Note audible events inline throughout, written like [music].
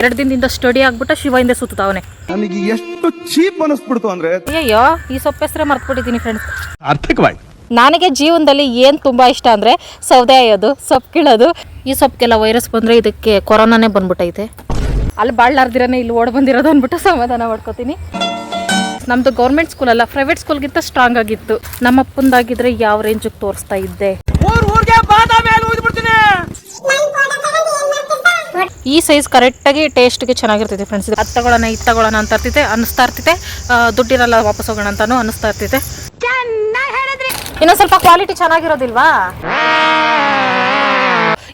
ಎರಡು ದಿನದಿಂದ ಸ್ಟಡಿ ಆಗ್ಬಿಟ್ಟ ಶಿವ ಹಿಂದೆ ಸುತ್ತಾವನೆ ನನಗೆ ಎಷ್ಟು ಚೀಪ್ ಅನಿಸ್ಬಿಡ್ತು ಅಂದ್ರೆ ಅಯ್ಯೋ ಈ ಸೊಪ್ಪು ಹೆಸರೇ ಮರ್ತ್ಬಿಟ್ಟಿದ್ದೀನಿ ಫ್ರೆಂಡ್ಸ್ ಅರ್ಥಕವಾಗಿ ನನಗೆ ಜೀವನದಲ್ಲಿ ಏನು ತುಂಬಾ ಇಷ್ಟ ಅಂದ್ರೆ ಸೌದೆ ಆಯೋದು ಸೊಪ್ಪು ಕೀಳೋದು. ಈ ಸೊಪ್ಪಿಗೆಲ್ಲ ವೈರಸ್ ಬಂದ್ರೆ ಇದಕ್ಕೆ ಕೊರೋನಾನೇ ಬಂದ್ಬಿಟ್ಟೈತೆ. ಅಲ್ಲಿ ಬಾಳ್ಲಾರ್ದಿರನೇ ಇಲ್ಲಿ ಓಡ್ ಬಂದಿರೋದು ಅಂದ್ಬಿಟ್ಟು ಸಮಾಧಾನ ಮಾಡ್ಕೋತೀನಿ. ನಮ್ಮದು ಗೌರ್ಮೆಂಟ್ ಸ್ಕೂಲ್ ಅಲ್ಲ ಪ್ರೈವೇಟ್ ಸ್ಕೂಲ್ಗಿಂತ ಸ್ಟ್ರಾಂಗ್ ಆಗಿತ್ತು. ನಮ್ಮ ಅಪ್ಪಂದಾಗಿದ್ರೆ ಯಾವ ರೇಂಜಿಗೆ ತೋರಿಸ್ತಾ ಇದ್ದೆ? ಈ ಸೈಜ್ ಕರೆಕ್ಟಾಗಿ ಟೇಸ್ಟ್ಗೆ ಚೆನ್ನಾಗಿರ್ತೈತೆ ಫ್ರೆಂಡ್ಸ್ ಇದು ಅದು ತಗೊಳ್ಳೋಣ ಇದು ತಗೊಳ್ಳೋಣ ಅಂತ ಇರ್ತೈತೆ ಅನಿಸ್ತಾ ಇರ್ತೈತೆ ದುಡ್ಡಿರಲ್ಲ ವಾಪಸ್ ಹೋಗೋಣ ಅಂತಾನು ಅನಿಸ್ತಾ ಇರ್ತೈತೆ ಇನ್ನೊಂದು ಸ್ವಲ್ಪ ಕ್ವಾಲಿಟಿ ಚೆನ್ನಾಗಿರೋದಿಲ್ವಾ?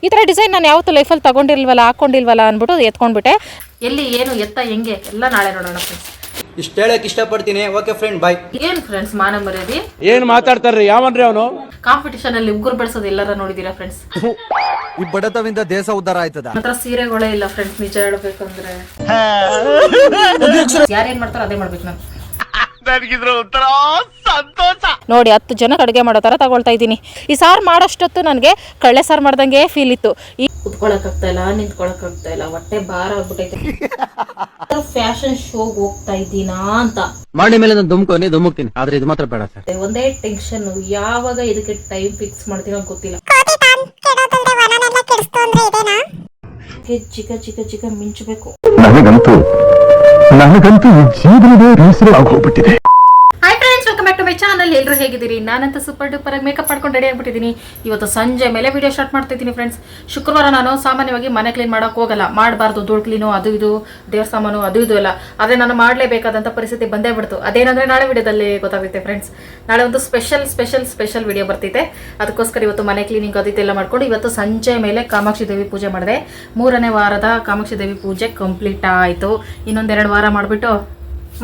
ಈ ಥರ ಡಿಸೈನ್ ನಾನು ಯಾವತ್ತೂ ಲೈಫಲ್ಲಿ ತಗೊಂಡಿಲ್ವಲ್ಲ ಹಾಕೊಂಡಿಲ್ವಲ್ಲ ಅಂದ್ಬಿಟ್ಟು ಎತ್ಕೊಂಡ್ಬಿಟ್ಟೆ. ಎಲ್ಲಿ ಏನು ಎತ್ತ ಹೆಂಗೆ ಎಲ್ಲ ನಾಳೆ ನೋಡೋಣ ಫ್ರೆಂಡ್ಸ್ ಇಷ್ಟು ಹೇಳಕ್ ಇಷ್ಟಪಡ್ತೀನಿ. ಓಕೆ ಫ್ರೆಂಡ್ ಬಾಯ್ ಏನ್ ಫ್ರೆಂಡ್ಸ್ ಮಾನ ಮರ್ಯಾದೆ? ಏನ್ ಮಾತಾಡ್ತಾರ್ರಿ? ಯಾವನ್ರಿ ಅವನು? ಕಾಂಪಿಟಿಷನ್ ಅಲ್ಲಿ ಉಗುರು ಬೆಳೆಸೋದು ಎಲ್ಲರ ನೋಡಿದೀರಾ ಫ್ರೆಂಡ್ಸ್ ಈ ಬಡತವಿಂದ ದೇಶ ಉದ್ಧಾರ ಆಯ್ತದ? ಮಾತ್ರ ಸೀರೆಗಳೇ ಇಲ್ಲ ಫ್ರೆಂಡ್ಸ್ ನಿಜ ಹೇಳ್ಬೇಕಂದ್ರೆ. ಯಾರೇನ್ ಮಾಡ್ತಾರ ಅದೇ ಮಾಡ್ಬೇಕು ನಾನು ನನಗಿದ್ರ ಒಂಥರ ಸಂತೋಷ. ನೋಡಿ ಹತ್ತು ಜನ ಅಡುಗೆ ಮಾಡೋ ಥರ ತಗೊಳ್ತಾ ಇದ್ದೀನಿ. ಈ ಸಾರು ಮಾಡೋಷ್ಟೊತ್ತು ನನಗೆ ಕಳ್ಳೆ ಸಾರು ಮಾಡ್ದಂಗೆ ಫೀಲ್ ಇತ್ತು. ಈ ಕುತ್ಕೊಳಕ್ಕಾಗ್ತಾ ಇಲ್ಲ ನಿಂತ್ಕೊಳಕ್ಕಾಗ್ತಾ ಇಲ್ಲ ಹೊಟ್ಟೆ ಭಾರ ಆಗ್ಬಿಟ್ಟೈತೆ ಫ್ಯಾಷನ್ ಶೋಗೆ ಹೋಗ್ತಾ ಇದ್ದೀನಾ ಅಂತ. ಮಾಡಿ ಮೇಲೆ ನಾನು ದುಮ್ಕೋನಿ ದುಮುಕ್ತೀನಿ ಆದ್ರೆ ಇದು ಮಾತ್ರ ಬೇಡ ಸರ್. ಒಂದೇ ಟೆನ್ಷನ್ ಯಾವಾಗ ಇದಕ್ಕೆ ಟೈಮ್ ಫಿಕ್ಸ್ ಮಾಡ್ತೀನೋ ಗೊತ್ತಿಲ್ಲ. ಚಿಕ್ಕ ಚಿಕ್ಕ ಚಿಕ್ಕ ಮಿಂಚಬೇಕು. ನನಗಂತೂ ನನಗಂತೂ ಈ ಜೀವನವೇ ಬೇಸರ ಆಗೋಗ್ಬಿಟ್ಟಿದೆ hi friends welcome back to my channel ಎಲ್ಲರೂ ಹೇಗಿದ್ದೀರಿ? ನಾನಂತ ಸೂಪರ್ ಡೂಪರ್ ಆಗಿ ಮೇಕಪ್ ಮಾಡ್ಕೊಂಡು ರೆಡಿ ಆಗಿಬಿಟ್ಟಿದ್ದೀನಿ. ಇವತ್ತು ಸಂಜೆ ಮೇಲೆ ವಿಡಿಯೋ ಸ್ಟಾರ್ಟ್ ಮಾಡ್ತಿದ್ದೀನಿ ಫ್ರೆಂಡ್ಸ್ ಶುಕ್ರವಾರ ನಾನು ಸಾಮಾನ್ಯವಾಗಿ ಮನೆ ಕ್ಲೀನ್ ಮಾಡೋಕೆ ಹೋಗಲ್ಲ. ಮಾಡಬಾರ್ದು, ಧೂಳು ಕ್ಲೀನು ಅದು ಇದು, ದೇವ್ರ ಸಾಮಾನು, ಅದು ಇದು ಎಲ್ಲ. ಆದರೆ ನಾನು ಮಾಡಲೇಬೇಕಾದಂಥ ಪರಿಸ್ಥಿತಿ ಬಂದೇ ಬಿಡ್ತು. ಅದೇನಂದ್ರೆ ನಾಳೆ ವಿಡಿಯೋದಲ್ಲಿ ಗೊತ್ತಾಗುತ್ತೆ ಫ್ರೆಂಡ್ಸ್ ನಾಳೆ ಒಂದು ಸ್ಪೆಷಲ್ ಸ್ಪೆಷಲ್ ಸ್ಪೆಷಲ್ ವಿಡಿಯೋ ಬರ್ತಿದೆ ಅದಕ್ಕೋಸ್ಕರ ಇವತ್ತು ಮನೆ ಕ್ಲೀನಿಂಗ್ ಅದು ಇದೆಲ್ಲ ಮಾಡ್ಕೊಂಡು ಇವತ್ತು ಸಂಜೆ ಮೇಲೆ ಕಾಮಾಕ್ಷಿ ದೇವಿ ಪೂಜೆ ಮಾಡಿದೆ. ಮೂರನೇ ವಾರದ ಕಾಮಾಕ್ಷಿ ದೇವಿ ಪೂಜೆ ಕಂಪ್ಲೀಟ್ ಆಯಿತು. ಇನ್ನೊಂದೆರಡು ವಾರ ಮಾಡಿಬಿಟ್ಟು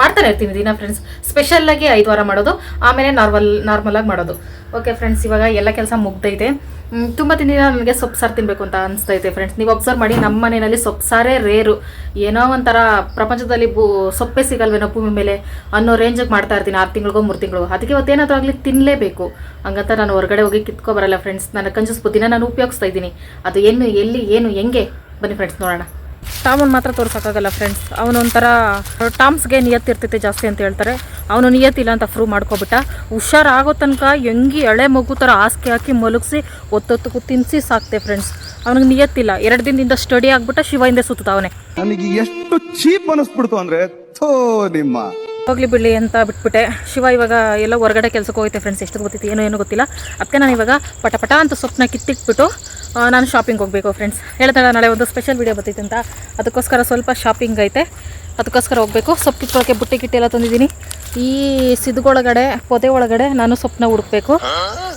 ಮಾಡ್ತಾನೆ ಇರ್ತೀನಿ ದಿನ ಫ್ರೆಂಡ್ಸ್ ಸ್ಪೆಷಲ್ ಆಗಿ ಐದು ವಾರ ಮಾಡೋದು, ಆಮೇಲೆ ನಾರ್ಮಲ್ ನಾರ್ಮಲ್ ಆಗಿ ಮಾಡೋದು. ಓಕೆ ಫ್ರೆಂಡ್ಸ್ ಇವಾಗ ಎಲ್ಲ ಕೆಲಸ ಮುಗ್ದೈತೆ. ತುಂಬ ದಿನ ನನಗೆ ಸೊಪ್ಪು ಸಾರು ತಿನ್ನಬೇಕು ಅಂತ ಅನಿಸ್ತೈತೆ ಫ್ರೆಂಡ್ಸ್ ನೀವು ಅಬ್ಸರ್ವ್ ಮಾಡಿ ನಮ್ಮ ಮನೆಯಲ್ಲಿ ಸೊಪ್ಪು ಸಾರೇ ರೇರು ಏನೋ ಒಂಥರ ಪ್ರಪಂಚದಲ್ಲಿ ಭೂ, ಸೊಪ್ಪೇ ಸಿಗಲ್ವೇನೋ ಭೂಮಿ ಮೇಲೆ ಅನ್ನೋ ರೇಂಜಿಗೆ ಮಾಡ್ತಾ ಇರ್ತೀನಿ, ಆರು ತಿಂಗಳಿಗೋ, ಮೂರು ತಿಂಗಳು ಅದಕ್ಕೆ ಇವತ್ತೇನಾದರೂ ಆಗಲಿ ತಿನ್ನಲೇಬೇಕು ಹಂಗಂತ ನಾನು ಹೊರಗಡೆ ಹೋಗಿ ಕಿತ್ಕೊ ಬರಲ್ಲ ಫ್ರೆಂಡ್ಸ್ ನನ್ನ ಕಂಜೂಸ್ ಬುದ್ಧಿನ ನಾನು ಉಪಯೋಗಿಸ್ತಾ ಇದ್ದೀನಿ. ಅದು ಏನು ಎಲ್ಲಿ, ಏನು, ಹೆಂಗೆ? ಬನ್ನಿ ಫ್ರೆಂಡ್ಸ್ ನೋಡೋಣ. ಟಾಮನ್ ಮಾತ್ರ ತೋರ್ಸೋಕ್ಕಾಗಲ್ಲ ಫ್ರೆಂಡ್ಸ್ ಅವನೊಂಥರ ಟಾಮ್ಸ್ಗೆ ನಿಯತ್ತಿರ್ತೈತೆ ಜಾಸ್ತಿ ಅಂತ ಹೇಳ್ತಾರೆ. ಅವನು ನಿಯತ್ತಿಲ್ಲ ಅಂತ ಪ್ರೂವ್ ಮಾಡ್ಕೊಬಿಟ್ಟ. ಹುಷಾರಾಗೋ ತನಕ ಹೆಂಗಿ ಎಳೆ ಮಗು ಥರ ಹಾಸಿಗೆ ಹಾಕಿ ಮಲಗಿಸಿ ಒತ್ತೊತ್ತು ತಿನ್ನಿಸಿ ಸಾಕ್ತೆ ಫ್ರೆಂಡ್ಸ್ ಅವನಿಗೆ ನಿಯತ್ತಿಲ್ಲ ಎರಡು ದಿನದಿಂದ ಸ್ಟಡಿ ಆಗ್ಬಿಟ್ಟ ಶಿವ ಹಿಂದೆ ಸುತ್ತಾವನೆ ನನಗೆ ಎಷ್ಟು ಚೀಪ್ ಅನಿಸ್ಬಿಡ್ತು ಅಂದ್ರೆ ನಿಮ್ಮ. ಹೋಗ್ಲಿ ಬಿಡ್ಲಿ ಅಂತ ಬಿಟ್ಬಿಟ್ಟೆ. ಶಿವ ಇವಾಗ ಎಲ್ಲ ಹೊರಗಡೆ ಕೆಲಸಕ್ಕೆ ಹೋಗುತ್ತೆ ಫ್ರೆಂಡ್ಸ್ ಎಷ್ಟು ಗೊತ್ತಿತ್ತು, ಏನೋ ಏನೋ ಗೊತ್ತಿಲ್ಲ. ಅದಕ್ಕೆ ನಾನು ಇವಾಗ ಪಟ ಪಟ ಅಂತ ಸೊಪ್ಪನ್ನ ಕಿತ್ತಿಟ್ಬಿಟ್ಟು ನಾನು ಶಾಪಿಂಗ್ ಹೋಗಬೇಕು ಫ್ರೆಂಡ್ಸ್ ಹೇಳ್ತಾಳೆ ನಾಳೆ ಒಂದು ಸ್ಪೆಷಲ್ ವೀಡಿಯೋ ಬರ್ತೈತೆ ಅಂತ. ಅದಕ್ಕೋಸ್ಕರ ಸ್ವಲ್ಪ ಶಾಪಿಂಗ್ ಐತೆ. ಅದಕ್ಕೋಸ್ಕರ ಹೋಗಬೇಕು. ಸೊಪ್ಪು ಕಿತ್ಕೊಳ್ಳೋಕೆ ಬುಟ್ಟಿ ಕಿಟ್ಟಿ ಎಲ್ಲ ತಂದಿದ್ದೀನಿ. ಈ ಸಿದ್ಗೊಳಗಡೆ ಪೊದೆ ಒಳಗಡೆ ನಾನು ಸೊಪ್ಪನ್ನ ಹುಡುಕ್ಬೇಕು.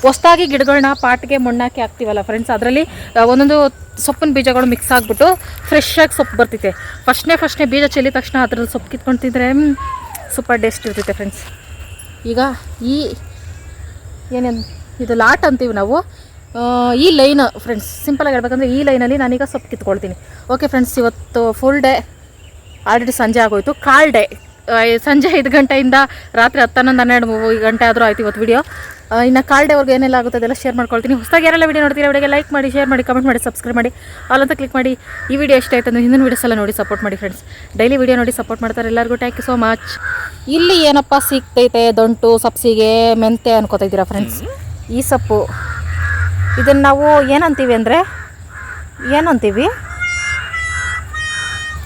ಹೊಸ್ದಾಗಿ ಗಿಡಗಳನ್ನ ಪಾಟ್ಗೆ ಮಣ್ಣಾಕಿ ಹಾಕ್ತೀವಲ್ಲ ಫ್ರೆಂಡ್ಸ್ ಅದರಲ್ಲಿ ಒಂದೊಂದು ಸೊಪ್ಪಿನ ಬೀಜಗಳು ಮಿಕ್ಸ್ ಆಗಿಬಿಟ್ಟು ಫ್ರೆಶ್ ಆಗಿ ಸೊಪ್ಪು ಬರ್ತೈತೆ. ಫಸ್ಟ್ನೇ ಫಸ್ಟ್ನೇ ಬೀಜ ಚೆಲ್ಲಿದ ತಕ್ಷಣ ಅದ್ರಲ್ಲಿ ಸೊಪ್ಪು ಕಿತ್ಕೊಂಡು ತಿಂದರೆ ಸೂಪರ್ ಟೇಸ್ಟ್ ಇರ್ತೈತೆ ಫ್ರೆಂಡ್ಸ್ ಈಗ ಈ ಏನೇನು ಇದು ಲಾಟ್ ಅಂತೀವಿ ನಾವು. ಈ ಲೈನ್ ಫ್ರೆಂಡ್ಸ್ ಸಿಂಪಲಾಗಿ ಹೇಳ್ಬೇಕಂದ್ರೆ ಈ ಲೈನಲ್ಲಿ ನಾನೀಗ ಸೊಪ್ಪು ಕಿತ್ಕೊಳ್ತೀನಿ. ಓಕೆ ಫ್ರೆಂಡ್ಸ್ ಇವತ್ತು ಫುಲ್ ಡೇ ಆಲ್ರೆಡಿ ಸಂಜೆ ಆಗೋಯ್ತು. ಕಾಲ್ ಡೇ ಸಂಜೆ ಐದು ಗಂಟೆಯಿಂದ ರಾತ್ರಿ ಹತ್ತನ್ನೊಂದು ಹನ್ನೆರಡು ಗಂಟೆ ಆದರೂ ಆಯ್ತು ಇವತ್ತು ವಿಡಿಯೋ ಇನ್ನು ಕಾಲ್ ಅವ್ರಿಗೆ ಏನೆಲ್ಲ ಆಗುತ್ತೆ ಅದೆಲ್ಲ ಶೇರ್ ಮಾಡ್ಕೊಳ್ತೀನಿ. ಹೊಸದಾಗಿ ಯಾರೆಲ್ಲ ವೀಡಿಯೋ ನೋಡ್ತೀರಾ ಅವರಿಗೆ ಲೈಕ್ ಮಾಡಿ ಶೇರ್ ಮಾಡಿ ಕಮೆಂಟ್ ಮಾಡಿ ಸಬ್ಸ್ಕ್ರೈಬ್ ಮಾಡಿ ಅಲ್ಲಂತ ಕ್ಲಿಕ್ ಮಾಡಿ, ಈ ವಿಡಿಯೋ ಇಷ್ಟ ಆಯ್ತು ಹಿಂದಿನ ವೀಡಿಯೋಸ್ ನೋಡಿ ಸಪೋರ್ಟ್ ಮಾಡಿ ಫ್ರೆಂಡ್ಸ್ ಡೈಲಿ ವಿಡಿಯೋ ನೋಡಿ ಸಪೋರ್ಟ್ ಮಾಡ್ತಾರೆ ಎಲ್ಲರಿಗೂ. ಥ್ಯಾಂಕ್ ಯು ಸೋ ಮಚ್ ಇಲ್ಲಿ ಏನಪ್ಪ ಸಿಗ್ತೈತೆ ದೊಂಟು ಸಬ್ಸಿಗೆ ಮೆಂತೆ ಅನ್ಕೋತಿದ್ದೀರಾ ಫ್ರೆಂಡ್ಸ್ ಈ ಸೊಪ್ಪು. ಇದನ್ನು ನಾವು ಏನಂತೀವಿ ಅಂದರೆ, ಏನಂತೀವಿ?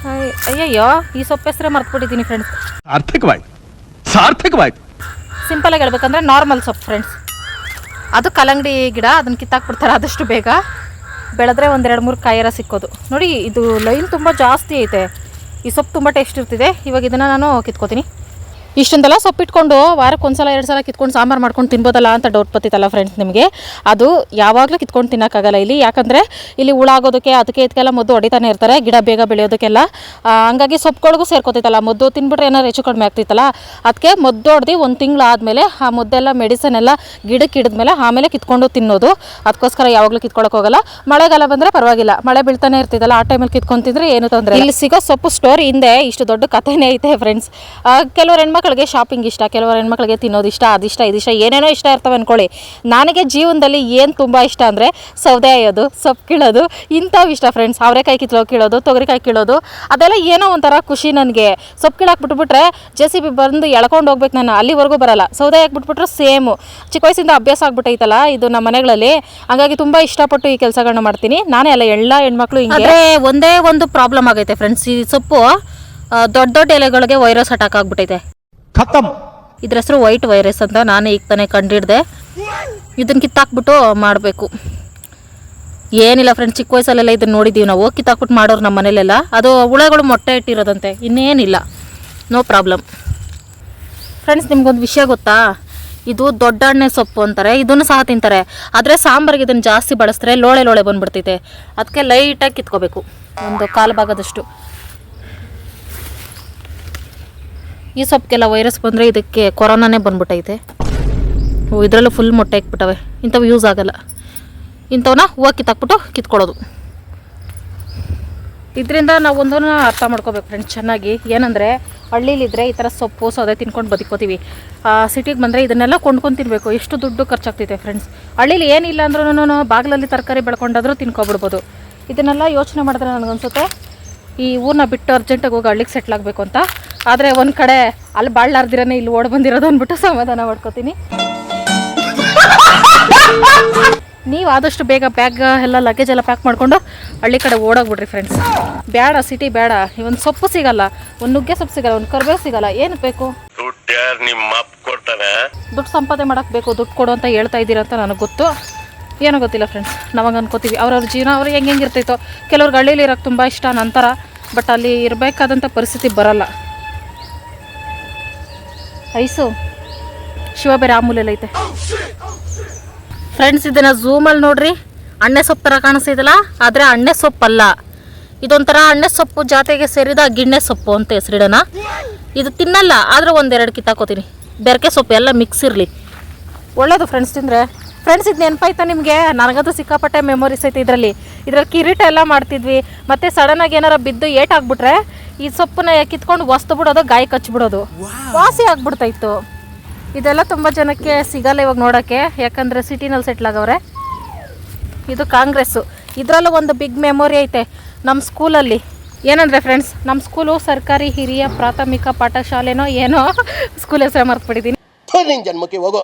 ಅಯ್ಯ- ಅಯ್ಯಯ್ಯೋ, ಈ ಸೊಪ್ಪು ಹೆಸರೇ ಮರ್ತ್ಬಿಟ್ಟಿದ್ದೀನಿ ಫ್ರೆಂಡ್ಸ್ ಸಾರ್ಥಕವಾಯ್ತು. ಸಿಂಪಲಾಗಿ ಹೇಳ್ಬೇಕಂದ್ರೆ ನಾರ್ಮಲ್ ಸೊಪ್ಪು ಫ್ರೆಂಡ್ಸ್ ಅದು ಕಲ್ಲಂಗಡಿ ಗಿಡ, ಅದನ್ನು ಕಿತ್ತಾಕ್ಬಿಡ್ತಾರೆ ಆದಷ್ಟು ಬೇಗ. ಬೆಳೆದ್ರೆ ಒಂದೆರಡು ಮೂರು ಕಾಯರ ಸಿಕ್ಕೋದು. ನೋಡಿ, ಇದು ಲೈನ್ ತುಂಬ ಜಾಸ್ತಿ ಐತೆ. ಈ ಸೊಪ್ಪು ತುಂಬ ಟೇಸ್ಟ್ ಇರ್ತಿದೆ. ಇವಾಗ ಇದನ್ನು ನಾನು ಕಿತ್ಕೋತೀನಿ. ಇಷ್ಟೊಂದೆಲ್ಲ ಸೊಪ್ಪು ಇಟ್ಕೊಂಡು ವಾರಕ್ಕೆ ಒಂದ್ಸಲ, ಎರಡು ಸಲ ಕಿತ್ಕೊಂಡು ಸಾಂಬಾರು ಮಾಡ್ಕೊಂಡು ತಿನ್ಬೋದಲ್ಲ ಅಂತ ಡೌಟ್ ಬತ್ತಿತ್ತಲ್ಲ ಫ್ರೆಂಡ್ಸ್ ನಿಮಗೆ. ಅದು ಯಾವಾಗಲೂ ಕಿತ್ಕೊಂಡು ತಿನ್ನೋಕ್ಕಾಗಲ್ಲ ಇಲ್ಲಿ. ಯಾಕಂದರೆ ಇಲ್ಲಿ ಹುಳ ಆಗೋದಕ್ಕೆ ಅದಕ್ಕೆ ಇದಕ್ಕೆಲ್ಲ ಮದ್ದು ಹೊಡಿತಾನೆ ಇರ್ತಾರೆ, ಗಿಡ ಬೇಗ ಬೆಳೆಯೋದಕ್ಕೆಲ್ಲ. ಹಂಗಾಗಿ ಸೊಪ್ಪುಗಳಿಗೂ ಸೇರ್ಕೋತೈತಲ್ಲ ಮದ್ದು ತಿನ್ಬಿಟ್ರೆ ಏನಾರು ಹೆಚ್ಚು ಕಡಿಮೆ ಆಗ್ತಿತ್ತಲ್ಲ. ಅದಕ್ಕೆ ಮದ್ದು ಹೊಡೆದು ಒಂದು ತಿಂಗಳು ಆದಮೇಲೆ ಆ ಮದ್ದೆಲ್ಲ ಮೆಡಿಸನ್ ಎಲ್ಲ ಗಿಡಕ್ಕೆ ಹಿಡಿದ್ಮೇಲೆ ಆಮೇಲೆ ಕಿತ್ಕೊಂಡು ತಿನ್ನೋದು. ಅದಕ್ಕೋಸ್ಕರ ಯಾವಾಗಲೂ ಕಿತ್ಕೊಳ್ಳೋಕೆ ಹೋಗಲ್ಲ. ಮಳೆಗಾಲ ಬಂದರೆ ಪರವಾಗಿಲ್ಲ. ಮಳೆ ಬೀಳ್ತಾನೆ ಇರ್ತೈತಲ್ಲ ಆ ಟೈಮಲ್ಲಿ ಕಿತ್ಕೊಂಡು ತಿಂದರೆ ಏನು ತೊಂದರೆ ಇಲ್ಲಿ. ಸಿಗೋ ಸೊಪ್ಪು ಸ್ಟೋರಿ ಹಿಂದೆ ಇಷ್ಟು ದೊಡ್ಡ ಕಥೆನೇ ಐತೆ ಫ್ರೆಂಡ್ಸ್ ಕೆಲವರು ಹೆಣ್ಮಕ್ಳು ಹೆಣ್ಮಕ್ಳಿಗೆ ಶಾಪಿಂಗ್ ಇಷ್ಟ, ಕೆಲವರು ಹೆಣ್ಮಕ್ಳಿಗೆ ತಿನ್ನೋದು ಇಷ್ಟ ಅದಿಷ್ಟ ಇದಿಷ್ಟ ಏನೇನೋ ಇಷ್ಟ ಇರ್ತವೆ ಅಂದ್ಕೊಳ್ಳಿ ನನಗೆ ಜೀವನದಲ್ಲಿ ಏನು ತುಂಬ ಇಷ್ಟ ಅಂದರೆ ಸೌದೆ ಆಯೋದು ಸೊಪ್ಪು ಕೀಳೋದು, ಇಂಥವು ಇಷ್ಟ ಫ್ರೆಂಡ್ಸ್ ಅವರೆಕಾಯಿ ಕಿತ್ಲೋ ಕೀಳೋದು, ತೊಗರಿಕಾಯಿ ಕೀಳೋದು, ಅದೆಲ್ಲ ಏನೋ ಒಂಥರ ಖುಷಿ ನನಗೆ. ಸೊಪ್ಪು ಕೀಳಾಕ್ ಬಿಟ್ಬಿಟ್ರೆ ಜೆ ಸಿ ಬಿ ಬಂದು ಎಳ್ಕೊಂಡು ಹೋಗ್ಬೇಕು ನಾನು, ಅಲ್ಲಿವರೆಗೂ ಬರಲ್ಲ. ಸೌದೆ ಹಾಕ್ಬಿಟ್ಬಿಟ್ರೆ ಸೇಮು. ಚಿಕ್ಕ ವಯಸ್ಸಿಂದ ಅಭ್ಯಾಸ ಆಗ್ಬಿಟ್ಟೈತಲ್ಲ, ಇದು ನಮ್ಮ ಮನೆಗಳಲ್ಲಿ. ಹಾಗಾಗಿ ತುಂಬ ಇಷ್ಟಪಟ್ಟು ಈ ಕೆಲಸಗಳನ್ನ ಮಾಡ್ತೀನಿ. ನಾನೇ ಅಲ್ಲ, ಎಲ್ಲ ಹೆಣ್ಮಕ್ಳು ಹಿಂಗೆ. ಒಂದೇ ಒಂದು ಪ್ರಾಬ್ಲಮ್ ಆಗೈತೆ ಫ್ರೆಂಡ್ಸ್ ಈ ಸೊಪ್ಪು ದೊಡ್ಡ ದೊಡ್ಡ ಎಲೆಗಳಿಗೆ ವೈರಸ್ ಅಟ್ಯಾಕ್ ಆಗ್ಬಿಟ್ಟೈತೆ. ಖತಮ್ ಇದ್ರ ಹೆಸರು ವೈಟ್ ವೈರಸ್ ಅಂತ ನಾನೇ ಈಗ ತಾನೇ ಕಂಡಿಡ್ದೆ. ಇದನ್ನ ಕಿತ್ತಾಕ್ಬಿಟ್ಟು ಮಾಡಬೇಕು. ಏನಿಲ್ಲ ಫ್ರೆಂಡ್ಸ್ ಚಿಕ್ಕ ವಯಸ್ಸಲ್ಲೆಲ್ಲ ಇದನ್ನ ನೋಡಿದ್ದೀವಿ ನಾವು. ಕಿತ್ತಾಕ್ಬಿಟ್ಟು ಮಾಡೋರು ನಮ್ಮ ಮನೇಲೆಲ್ಲ. ಅದು ಹುಳಗಳು ಮೊಟ್ಟೆ ಇಟ್ಟಿರೋದಂತೆ. ಇನ್ನೇನಿಲ್ಲ. ನೋ ಪ್ರಾಬ್ಲಮ್ ಫ್ರೆಂಡ್ಸ್ ನಿಮ್ಗೊಂದು ವಿಷಯ ಗೊತ್ತಾ? ಇದು ದೊಡ್ಡ ಎಣ್ಣೆ ಸೊಪ್ಪು ಅಂತಾರೆ. ಇದನ್ನು ಸಹ ತಿಂತಾರೆ. ಆದರೆ ಸಾಂಬಾರಿಗೆ ಇದನ್ನು ಜಾಸ್ತಿ ಬಳಸಿದ್ರೆ ಲೋಳೆ ಲೋಳೆ ಬಂದ್ಬಿಡ್ತೈತೆ. ಅದಕ್ಕೆ ಲೈಟಾಗಿ ಕಿತ್ಕೋಬೇಕು. ಒಂದು ಕಾಲು ಭಾಗದಷ್ಟು. ಈ ಸೊಪ್ಪಿಗೆಲ್ಲ ವೈರಸ್ ಬಂದರೆ ಇದಕ್ಕೆ ಕೊರೋನಾನೇ ಬಂದ್ಬಿಟ್ಟೈತೆ. ಇದರಲ್ಲೂ ಫುಲ್ ಮೊಟ್ಟೆ ಇಕ್ಬಿಟ್ಟವೆ ಇಂಥವು ಯೂಸ್ ಆಗೋಲ್ಲ. ಇಂಥವನ್ನ ಹೂವು ಕಿತ್ತಾಕ್ಬಿಟ್ಟು ಕಿತ್ಕೊಳ್ಳೋದು. ಇದರಿಂದ ನಾವು ಒಂದನ್ನು ಅರ್ಥ ಮಾಡ್ಕೋಬೇಕು ಫ್ರೆಂಡ್ಸ್ ಚೆನ್ನಾಗಿ. ಏನಂದರೆ, ಹಳ್ಳಿಲಿದ್ರೆ ಈ ಥರ ಸೊಪ್ಪು, ಸೌದೆ ತಿನ್ಕೊಂಡು ಬದುಕೋತೀವಿ ಸಿಟಿಗೆ ಬಂದರೆ ಇದನ್ನೆಲ್ಲ ಕೊಂಡ್ಕೊಂಡು ತಿನ್ನಬೇಕು ಎಷ್ಟು ದುಡ್ಡು ಖರ್ಚಾಗ್ತೈತೆ ಫ್ರೆಂಡ್ಸ್ ಹಳ್ಳೀಲಿ ಏನಿಲ್ಲ ಅಂದ್ರೂ ಬಾಗಿಲಲ್ಲಿ ತರಕಾರಿ ಬೆಳ್ಕೊಂಡಾದರೂ ತಿನ್ಕೊಬಿಡ್ಬೋದು. ಇದನ್ನೆಲ್ಲ ಯೋಚನೆ ಮಾಡಿದ್ರೆ ನನಗನ್ಸುತ್ತೆ ಈ ಊರನ್ನ ಬಿಟ್ಟು ಅರ್ಜೆಂಟಾಗಿ ಹೋಗಿ ಹಳ್ಳಿಗೆ ಸೆಟ್ಲ್ ಆಗಬೇಕು ಅಂತ. ಆದರೆ ಒಂದು ಕಡೆ ಅಲ್ಲಿ ಬಾಳ್ಲಾರ್ದಿರನೇ ಇಲ್ಲಿ ಓಡ್ ಬಂದಿರೋದು ಅಂದ್ಬಿಟ್ಟು ಸಮಾಧಾನ ಮಾಡ್ಕೋತೀನಿ. ನೀವು ಆದಷ್ಟು ಬೇಗ ಬ್ಯಾಗ್ ಎಲ್ಲ ಲಗೇಜ್ ಎಲ್ಲ ಪ್ಯಾಕ್ ಮಾಡಿಕೊಂಡು ಹಳ್ಳಿ ಕಡೆ ಓಡೋಗ್ಬಿಡ್ರಿ ಫ್ರೆಂಡ್ಸ್ ಬೇಡ ಸಿಟಿ ಬೇಡ ಒಂದು ಸೊಪ್ಪು ಸಿಗಲ್ಲ ಒಂದು ನುಗ್ಗೆ ಸೊಪ್ಪು ಸಿಗಲ್ಲ ಒಂದು ಕರ್ಬೇವು ಸಿಗಲ್ಲ. ಏನು ಬೇಕು? ದುಡ್ಡು ಸಂಪಾದನೆ ಮಾಡೋಕ್ಕೆ ಬೇಕು ದುಡ್ಡು ಕೊಡು ಅಂತ ಹೇಳ್ತಾ ಇದ್ದೀರಾ ಅಂತ ನನಗೆ ಗೊತ್ತು. ಏನೋ ಗೊತ್ತಿಲ್ಲ ಫ್ರೆಂಡ್ಸ್ ನಾವಾಗ ಅನ್ಕೋತೀವಿ. ಅವ್ರವ್ರ ಜೀವನ ಅವ್ರು ಹೆಂಗೆ ಹೆಂಗೆ ಇರ್ತೈತೋ. ಕೆಲವ್ರಿಗೆ ಹಳ್ಳಿಲಿ ಇರೋಕ್ಕೆ ತುಂಬ ಇಷ್ಟ ನಂತರ ಬಟ್ ಅಲ್ಲಿ ಇರಬೇಕಾದಂಥ ಪರಿಸ್ಥಿತಿ ಬರಲ್ಲ. ಐಸು, ಶಿವ ಬೇರೆ ಆ ಮೂಲೆಯಲ್ಲಿ ಐತೆ. ಫ್ರೆಂಡ್ಸ್ ಇದನ್ನು ಝೂಮಲ್ಲಿ ನೋಡ್ರಿ. ಅಣ್ಣೆ ಸೊಪ್ಪು ಥರ ಕಾಣಿಸ್ತಿದಲ್ಲ ಆದರೆ ಅಣ್ಣೆ ಸೊಪ್ಪಲ್ಲ. ಇದೊಂಥರ ಅಣ್ಣೆ ಸೊಪ್ಪು ಜಾತೆಗೆ ಸೇರಿದ ಗಿಣ್ಣೆ ಸೊಪ್ಪು ಅಂತ ಹೆಸರಿಡೋಣ. ಇದು ತಿನ್ನಲ್ಲ, ಆದರೆ ಒಂದೆರಡು ಕಿತ್ತಾಕೋತೀನಿ. ಬೆರಕೆ ಸೊಪ್ಪು ಎಲ್ಲ ಮಿಕ್ಸ್ ಇರಲಿ. ಒಳ್ಳೇದು ಫ್ರೆಂಡ್ಸ್ ತಿಂದರೆ. ಫ್ರೆಂಡ್ಸ್ ಇದು ನೆನಪಾಯ್ತಾ ನಿಮಗೆ? ನನಗಂತೂ ಸಿಕ್ಕಾಪಟ್ಟೆ ಮೆಮೊರೀಸ್ ಐತೆ ಇದರಲ್ಲಿ. ಇದರಲ್ಲಿ ಕಿರೀಟ ಎಲ್ಲ ಮಾಡ್ತಿದ್ವಿ. ಮತ್ತು ಸಡನ್ನಾಗಿ ಏನಾರ ಬಿದ್ದು ಏಟ್ ಆಗ್ಬಿಟ್ರೆ ಈ ಸೊಪ್ಪನ್ನ ಕಿತ್ಕೊಂಡು ವಸ್ತು ಬಿಡೋದು ಗಾಯ ಕಚ್ಬಿಡೋದು ವಾಸಿ ಆಗ್ಬಿಡ್ತಾಯಿತ್ತು. ಇದೆಲ್ಲ ತುಂಬ ಜನಕ್ಕೆ ಸಿಗಲ್ಲ ಇವಾಗ ನೋಡೋಕ್ಕೆ ಯಾಕಂದರೆ ಸಿಟಿನಲ್ಲಿ ಸೆಟ್ಲ್ ಆಗವ್ರೆ. ಇದು ಕಾಂಗ್ರೆಸ್ಸು ಇದರಲ್ಲೂ ಒಂದು ಬಿಗ್ ಮೆಮೊರಿ ಐತೆ. ನಮ್ಮ ಸ್ಕೂಲಲ್ಲಿ ಏನಂದರೆ ಫ್ರೆಂಡ್ಸ್ ನಮ್ಮ ಸ್ಕೂಲು ಸರ್ಕಾರಿ ಹಿರಿಯ ಪ್ರಾಥಮಿಕ ಪಾಠಶಾಲೆನೋ ಏನೋ. [laughs] ಸ್ಕೂಲ್ ಹೆಸರು ಮರ್ತ್ಬಿಟ್ಟಿದ್ದೀನಿ ಜನ್ಮಕ್ಕೆ ಹೋಗೋ.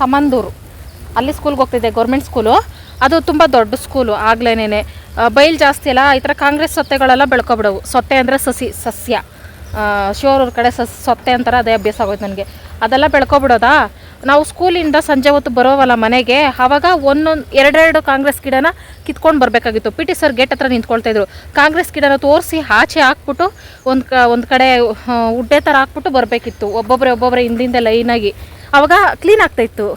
ಸಮಂದೂರು. ಅಲ್ಲಿ ಸ್ಕೂಲ್ಗೆ ಹೋಗ್ತಿದ್ದೆ ಗೌರ್ಮೆಂಟ್ ಸ್ಕೂಲು ಅದು ತುಂಬ ದೊಡ್ಡ ಸ್ಕೂಲು ಆಗ್ಲೇನೇ ಬೈಲ್ ಜಾಸ್ತಿ ಅಲ್ಲ, ಈ ಥರ ಕಾಂಗ್ರೆಸ್ ಸೊತ್ತೆಗಳೆಲ್ಲ ಬೆಳ್ಕೊಬಿಡವು. ಸೊತ್ತೆ ಅಂದರೆ ಸಸಿ, ಸಸ್ಯ. ಶಿವರೂರ ಕಡೆ ಸಸ್ ಸೊತ್ತೆ ಅಂತಾರೆ, ಅದೇ ಅಭ್ಯಾಸ ಆಗೋಯ್ತು ನನಗೆ. ಅದೆಲ್ಲ ಬೆಳ್ಕೊಬಿಡೋದಾ? ನಾವು ಸ್ಕೂಲಿಂದ ಸಂಜೆ ಹೊತ್ತು ಬರೋವಲ್ಲ ಮನೆಗೆ ಆವಾಗ ಒಂದೊಂದು, ಎರಡೆರಡು ಕಾಂಗ್ರೆಸ್ ಗಿಡನ ಕಿತ್ಕೊಂಡು ಬರಬೇಕಾಗಿತ್ತು. ಪಿ ಟಿ ಸರ್ ಗೇಟ್ ಹತ್ರ ನಿಂತ್ಕೊಳ್ತಾಯಿದ್ರು ಕಾಂಗ್ರೆಸ್ ಗಿಡನ ತೋರಿಸಿ ಆಚೆ ಹಾಕ್ಬಿಟ್ಟು, ಒಂದು ಕ, ಒಂದು ಕಡೆ ಉಡ್ಡೆ ಥರ ಹಾಕ್ಬಿಟ್ಟು ಬರಬೇಕಿತ್ತು. ಒಬ್ಬೊಬ್ಬರೇ ಒಬ್ಬೊಬ್ಬರೇ ಹಿಂದಿಂದೆ ಲೈನಾಗಿ ಆವಾಗ ಕ್ಲೀನ್ ಆಗ್ತಾಯಿತ್ತು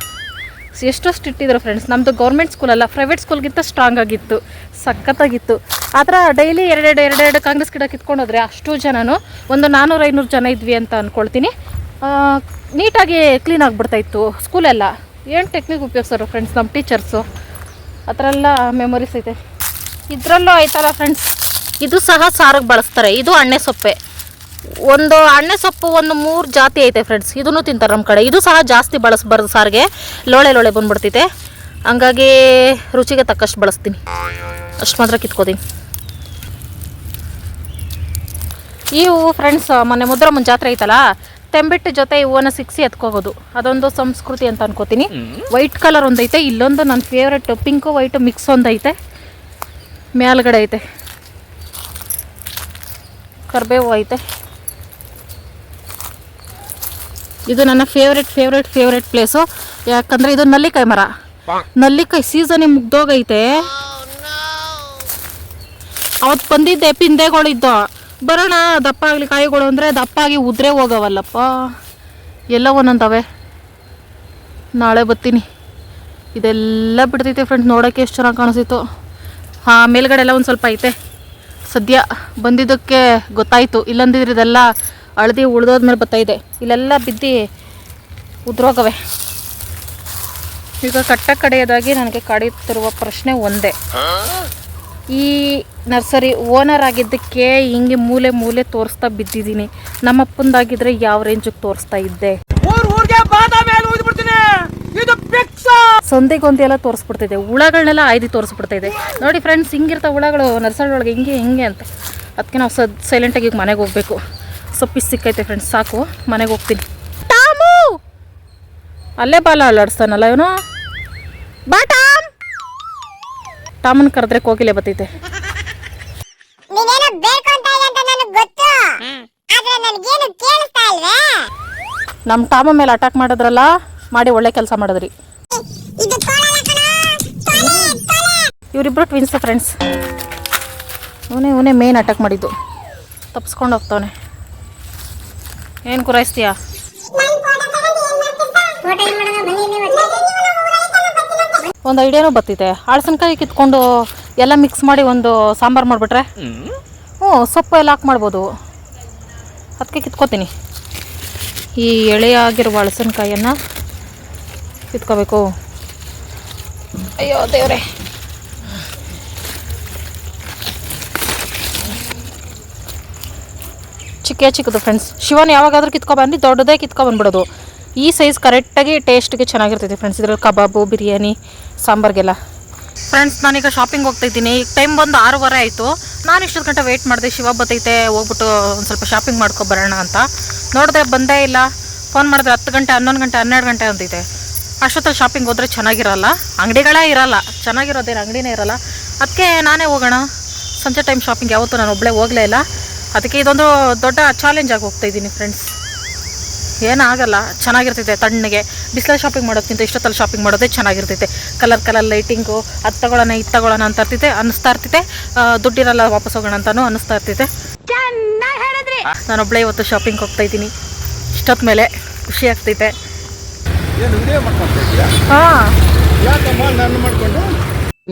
ಎಷ್ಟು ಇಟ್ಟಿದ್ರು ಫ್ರೆಂಡ್ಸ್ ನಮ್ಮದು ಗೌರ್ಮೆಂಟ್ ಸ್ಕೂಲ್ ಅಲ್ಲ ಪ್ರೈವೇಟ್ ಸ್ಕೂಲ್ಗಿಂತ ಸ್ಟ್ರಾಂಗ್ ಆಗಿತ್ತು, ಸಖತ್ತಾಗಿತ್ತು. ಆ ಥರ ಡೈಲಿ ಎರಡೆರಡು ಎರಡೆರಡು ಕಾಂಗ್ರೆಸ್ ಗಿಡ ಕಿತ್ಕೊಂಡೋದ್ರೆ ಅಷ್ಟು ಜನನು ಒಂದು ನಾನ್ನೂರು ಐನೂರು ಜನ ಇದ್ವಿ ಅಂತ ಅಂದ್ಕೊಳ್ತೀನಿ ನೀಟಾಗಿ ಕ್ಲೀನ್ ಆಗಿಬಿಡ್ತಾ ಇತ್ತು ಸ್ಕೂಲೆಲ್ಲ ಏನು ಟೆಕ್ನಿಕ್ ಉಪಯೋಗಿಸೋರು ಫ್ರೆಂಡ್ಸ್ ನಮ್ಮ ಟೀಚರ್ಸು ಆ ಥರ ಎಲ್ಲ ಮೆಮೊರೀಸ್ ಐತೆ. ಇದರಲ್ಲೂ ಆಯ್ತಲ್ಲ ಫ್ರೆಂಡ್ಸ್ ಇದು ಸಹ ಸಾರಿಗೆ ಬಳಸ್ತಾರೆ. ಇದು ಅಣ್ಣೆ ಸೊಪ್ಪೆ. ಒಂದು ಅಣ್ಣೆ ಸೊಪ್ಪು ಒಂದು ಮೂರು ಜಾತಿ ಐತೆ ಫ್ರೆಂಡ್ಸ್ ಇದನ್ನು ತಿಂತಾರೆ ನಮ್ಮ ಕಡೆ. ಇದು ಸಹ ಜಾಸ್ತಿ ಬಳಸಬಾರ್ದು ಸಾರಿಗೆ ಲೋಳೆ ಲೋಳೆ ಬಂದ್ಬಿಡ್ತೈತೆ. ಹಂಗಾಗಿ ರುಚಿಗೆ ತಕ್ಕಷ್ಟು ಬಳಸ್ತೀನಿ. ಅಷ್ಟು ಮಾತ್ರ ಕಿತ್ಕೋತೀನಿ. ಈ ಹೂವು ಫ್ರೆಂಡ್ಸ್ ಮೊನ್ನೆ ಮುದ್ರಮ್ಮನ ಜಾತ್ರೆ ಐತಲ್ಲ? ತೆಂಬಿಟ್ಟು ಜೊತೆ ಹೂವನ್ನು ಹೂವನ್ನ ಸಿಕ್ಸಿ ಎತ್ಕೋಬೋದು ಅದೊಂದು ಸಂಸ್ಕೃತಿ ಅಂತ ಅನ್ಕೋತೀನಿ. ವೈಟ್ ಕಲರ್ ಒಂದೈತೆ. ಇಲ್ಲೊಂದು ನನ್ನ ಫೇವ್ರೆಟ್ ಪಿಂಕು ವೈಟು ಮಿಕ್ಸ್ ಒಂದೈತೆ. ಮೇಲ್ಗಡೆ ಐತೆ. ಕರ್ಬೇವು ಐತೆ. ಇದು ನನ್ನ ಫೇವ್ರೆಟ್ ಫೇವ್ರೆಟ್ ಫೇವ್ರೆಟ್ ಪ್ಲೇಸು ಯಾಕಂದ್ರೆ ಇದು ನಲ್ಲಿಕಾಯಿ ಮರ. ನಲ್ಲಿಕಾಯಿ ಸೀಸನ್ ಮುಗ್ದೋಗೈತೆ. ಅವತ್ತು ಬಂದಿದ್ದೆ ಪಿಂದೆಗಳಿದ್ದು. ಬರೋಣ ದಪ್ಪ ಆಗಲಿ ಕಾಯಿಗಳು ಅಂದರೆ ದಪ್ಪ ಆಗಿ ಉದ್ರೆ ಹೋಗವಲ್ಲಪ್ಪ. ಎಲ್ಲ ಒಂದೊಂದವೆ. ನಾಳೆ ಬರ್ತೀನಿ. ಇದೆಲ್ಲ ಬಿಡ್ತೈತೆ ಫ್ರೆಂಡ್ಸ್ ನೋಡೋಕ್ಕೆ ಎಷ್ಟು ಚೆನ್ನಾಗಿ ಕಾಣಿಸ್ತಿತ್ತು ಹಾಂ ಮೇಲ್ಗಡೆ ಎಲ್ಲ ಒಂದು ಸ್ವಲ್ಪ ಐತೆ. ಸದ್ಯ ಬಂದಿದ್ದಕ್ಕೆ ಗೊತ್ತಾಯಿತು. ಇಲ್ಲಂದಿದ್ರೆ ಇದೆಲ್ಲ ಹಳದಿ ಉಳ್ದೋದ್ಮೇಲೆ ಬರ್ತಾಯಿದೆ ಇಲ್ಲೆಲ್ಲ ಬಿದ್ದು ಉದ್ರೋಗವೆ. ಈಗ ಕಟ್ಟ ಕಡೆಯದಾಗಿ ನನಗೆ ಕಾಡುತ್ತಿರುವ ಪ್ರಶ್ನೆ ಒಂದೇ. ಈ ನರ್ಸರಿ ಓನರ್ ಆಗಿದ್ದಕ್ಕೆ ಹಿಂಗೆ ಮೂಲೆ ಮೂಲೆ ತೋರಿಸ್ತಾ ಬಿದ್ದಿದ್ದೀನಿ. ನಮ್ಮಪ್ಪಂದಾಗಿದ್ರೆ ಯಾವ ರೇಂಜಿಗೆ ತೋರಿಸ್ತಾ ಇದ್ದೆ? ಸಂದೆಗೊಂದಿ ಎಲ್ಲ ತೋರಿಸ್ಬಿಡ್ತಿದೆ. ಹುಳಗಳನ್ನೆಲ್ಲ ಆಯ್ದು ತೋರಿಸ್ಬಿಡ್ತಾ ಇದೆ ನೋಡಿ ಫ್ರೆಂಡ್ಸ್ ಹಿಂಗಿರ್ತಾವೆ ಹುಳಗಳು ನರ್ಸರಿ ಒಳಗೆ ಹಿಂಗೆ ಹಿಂಗೆ ಅಂತ. ಅದಕ್ಕೆ ನಾವು ಸದ್ ಸೈಲೆಂಟಾಗಿ ಈಗ ಮನೆಗೆ ಹೋಗ್ಬೇಕು. ಸೊಪ್ಪಿಸ್ ಸಿಕ್ಕೈತೆ ಫ್ರೆಂಡ್ಸ್ ಸಾಕು. ಮನೆಗೆ ಹೋಗ್ತೀನಿ. ಟಾಮು! ಅಲ್ಲೇ ಬಾಲ ಅಲ್ಲಾಡಿಸ್ತಾನಲ್ಲ ಇವನು? ಬಾ ಟಾಮ್! ಟಾಮನ್ ಕರೆದ್ರೆ ಕೋಗಿಲೆ ಬತ್ತೈತೆ. ನೀನೇನೋ ಬೇಡ್ಕೊಂತ ಇದೆ ಅಂತ ನನಗೆ ಗೊತ್ತು. ಆದ್ರೆ ನನಗೇನು ಕೇಳಿಸ್ತಾ ಇಲ್ವೇ? ನಮ್ಮ ಟಾಮ ಮೇಲೆ ಅಟ್ಯಾಕ್ ಮಾಡಿದ್ರಲ್ಲ ಮಾಡಿ ಒಳ್ಳೆ ಕೆಲಸ ಮಾಡಿದ್ರಿ. ಇವರಿಬ್ರು ಟ್ವಿನ್ಸ್ ಫ್ರೆಂಡ್ಸ್ ಇವನೇ ಇವನೇ ಮೇನ್ ಅಟ್ಯಾಕ್ ಮಾಡಿದ್ದು. ತಪ್ಪಿಸ್ಕೊಂಡು ಹೋಗ್ತಾವನೆ. ಏನು ಕುರಾಯಿಸ್ತೀಯಾ? ಒಂದು ಐಡಿಯಾನೂ ಬರ್ತೈತೆ ಹಳಸನ್ಕಾಯಿ ಕಿತ್ಕೊಂಡು ಎಲ್ಲ ಮಿಕ್ಸ್ ಮಾಡಿ ಒಂದು ಸಾಂಬಾರು ಮಾಡಿಬಿಟ್ರೆ? ಹ್ಞೂ, ಸೊಪ್ಪು ಎಲ್ಲ ಹಾಕಿ ಮಾಡ್ಬೋದು. ಅದಕ್ಕೆ ಕಿತ್ಕೋತೀನಿ. ಈ ಎಳೆಯಾಗಿರುವ ಹಳಸಿನಕಾಯಿಯನ್ನು ಕಿತ್ಕೋಬೇಕು. ಅಯ್ಯೋ ದೇವ್ರೆ. ಚಿಕ್ಕ ಚಿಕ್ಕದು ಫ್ರೆಂಡ್ಸ್ ಶಿವನ್ ಯಾವಾಗಾದ್ರೂ ಕಿತ್ಕೊಬಂದು ದೊಡ್ಡದೇ ಕಿತ್ಕೊಬಂದ್ಬಿಡೋದು ಈ ಸೈಜ್ ಕರೆಕ್ಟಾಗಿ ಟೇಸ್ಟ್ಗೆ ಚೆನ್ನಾಗಿರ್ತೈತಿ ಫ್ರೆಂಡ್ಸ್ ಇದ್ರಲ್ಲಿ ಕಬಾಬು, ಬಿರಿಯಾನಿ, ಸಾಂಬಾರ್ಗೆಲ್ಲ. ಫ್ರೆಂಡ್ಸ್ ನಾನೀಗ ಶಾಪಿಂಗ್ ಹೋಗ್ತಾ ಇದ್ದೀನಿ. ಈಗ ಟೈಮ್ ಬಂದು ಆರೂವರೆ ಆಯಿತು. ನಾನು ಇಷ್ಟೊತ್ತು ಗಂಟೆ ವೆಯ್ಟ್ ಮಾಡಿದೆ, ಶಿವ ಬತ್ತೈತೆ, ಹೋಗ್ಬಿಟ್ಟು ಒಂದು ಸ್ವಲ್ಪ ಶಾಪಿಂಗ್ ಮಾಡ್ಕೊ ಬರೋಣ ಅಂತ. ನೋಡಿದ್ರೆ ಬಂದೇ ಇಲ್ಲ. ಫೋನ್ ಮಾಡಿದ್ರೆ ಹತ್ತು ಗಂಟೆ, ಹನ್ನೊಂದು ಗಂಟೆ, ಹನ್ನೆರಡು ಗಂಟೆ ಅಂತಿದೆ. ಅಷ್ಟೊತ್ತಲ್ಲಿ ಶಾಪಿಂಗ್ ಹೋದ್ರೆ ಚೆನ್ನಾಗಿರಲ್ಲ. ಅಂಗಡಿಗಳೇ ಇರಲ್ಲ. ಚೆನ್ನಾಗಿರೋದೇನು ಅಂಗಡಿನೇ ಇರಲ್ಲ. ಅದಕ್ಕೆ ನಾನೇ ಹೋಗೋಣ. ಸಂಜೆ ಟೈಮ್ ಶಾಪಿಂಗ್ ಯಾವತ್ತೂ ನಾನು ಒಬ್ಬಳೇ ಹೋಗಲೇ ಇಲ್ಲ. ಅದಕ್ಕೆ ಇದೊಂದು ದೊಡ್ಡ ಚಾಲೆಂಜ್ ಆಗಿ ಹೋಗ್ತಾ ಇದ್ದೀನಿ ಫ್ರೆಂಡ್ಸ್ ಏನಾಗಲ್ಲ ಚೆನ್ನಾಗಿರ್ತೈತೆ ತಣ್ಣಗೆ. ಬಿಸಿಲಲ್ಲಿ ಶಾಪಿಂಗ್ ಮಾಡೋದಕ್ಕಿಂತ ಇಷ್ಟೊತ್ತಲ್ಲಿ ಶಾಪಿಂಗ್ ಮಾಡೋದೇ ಚೆನ್ನಾಗಿರ್ತೈತೆ ಕಲರ್ ಕಲರ್ ಲೈಟಿಂಗು ಅದು ತಗೊಳ್ಳೋಣ ಇದು ತಗೊಳ್ಳೋಣ ಅಂತ ಇರ್ತೈತೆ ಅನ್ನಿಸ್ತಾ ಇರ್ತೈತೆ ದುಡ್ಡಿರಲ್ಲ ವಾಪಸ್ ಹೋಗೋಣ ಅಂತಾನು ಅನ್ನಿಸ್ತಾ ಇರ್ತೈತೆ ನಾನೊಬ್ಬಳೇ ಇವತ್ತು ಶಾಪಿಂಗ್ ಹೋಗ್ತಾ ಇದ್ದೀನಿ. ಇಷ್ಟೊತ್ತು ಮೇಲೆ ಖುಷಿ ಆಗ್ತೈತೆ ಏನು ವಿಡಿಯೋ ಮಾಡ್ಕೊಂತ ಇದೀಯಾ ಹಾಂ.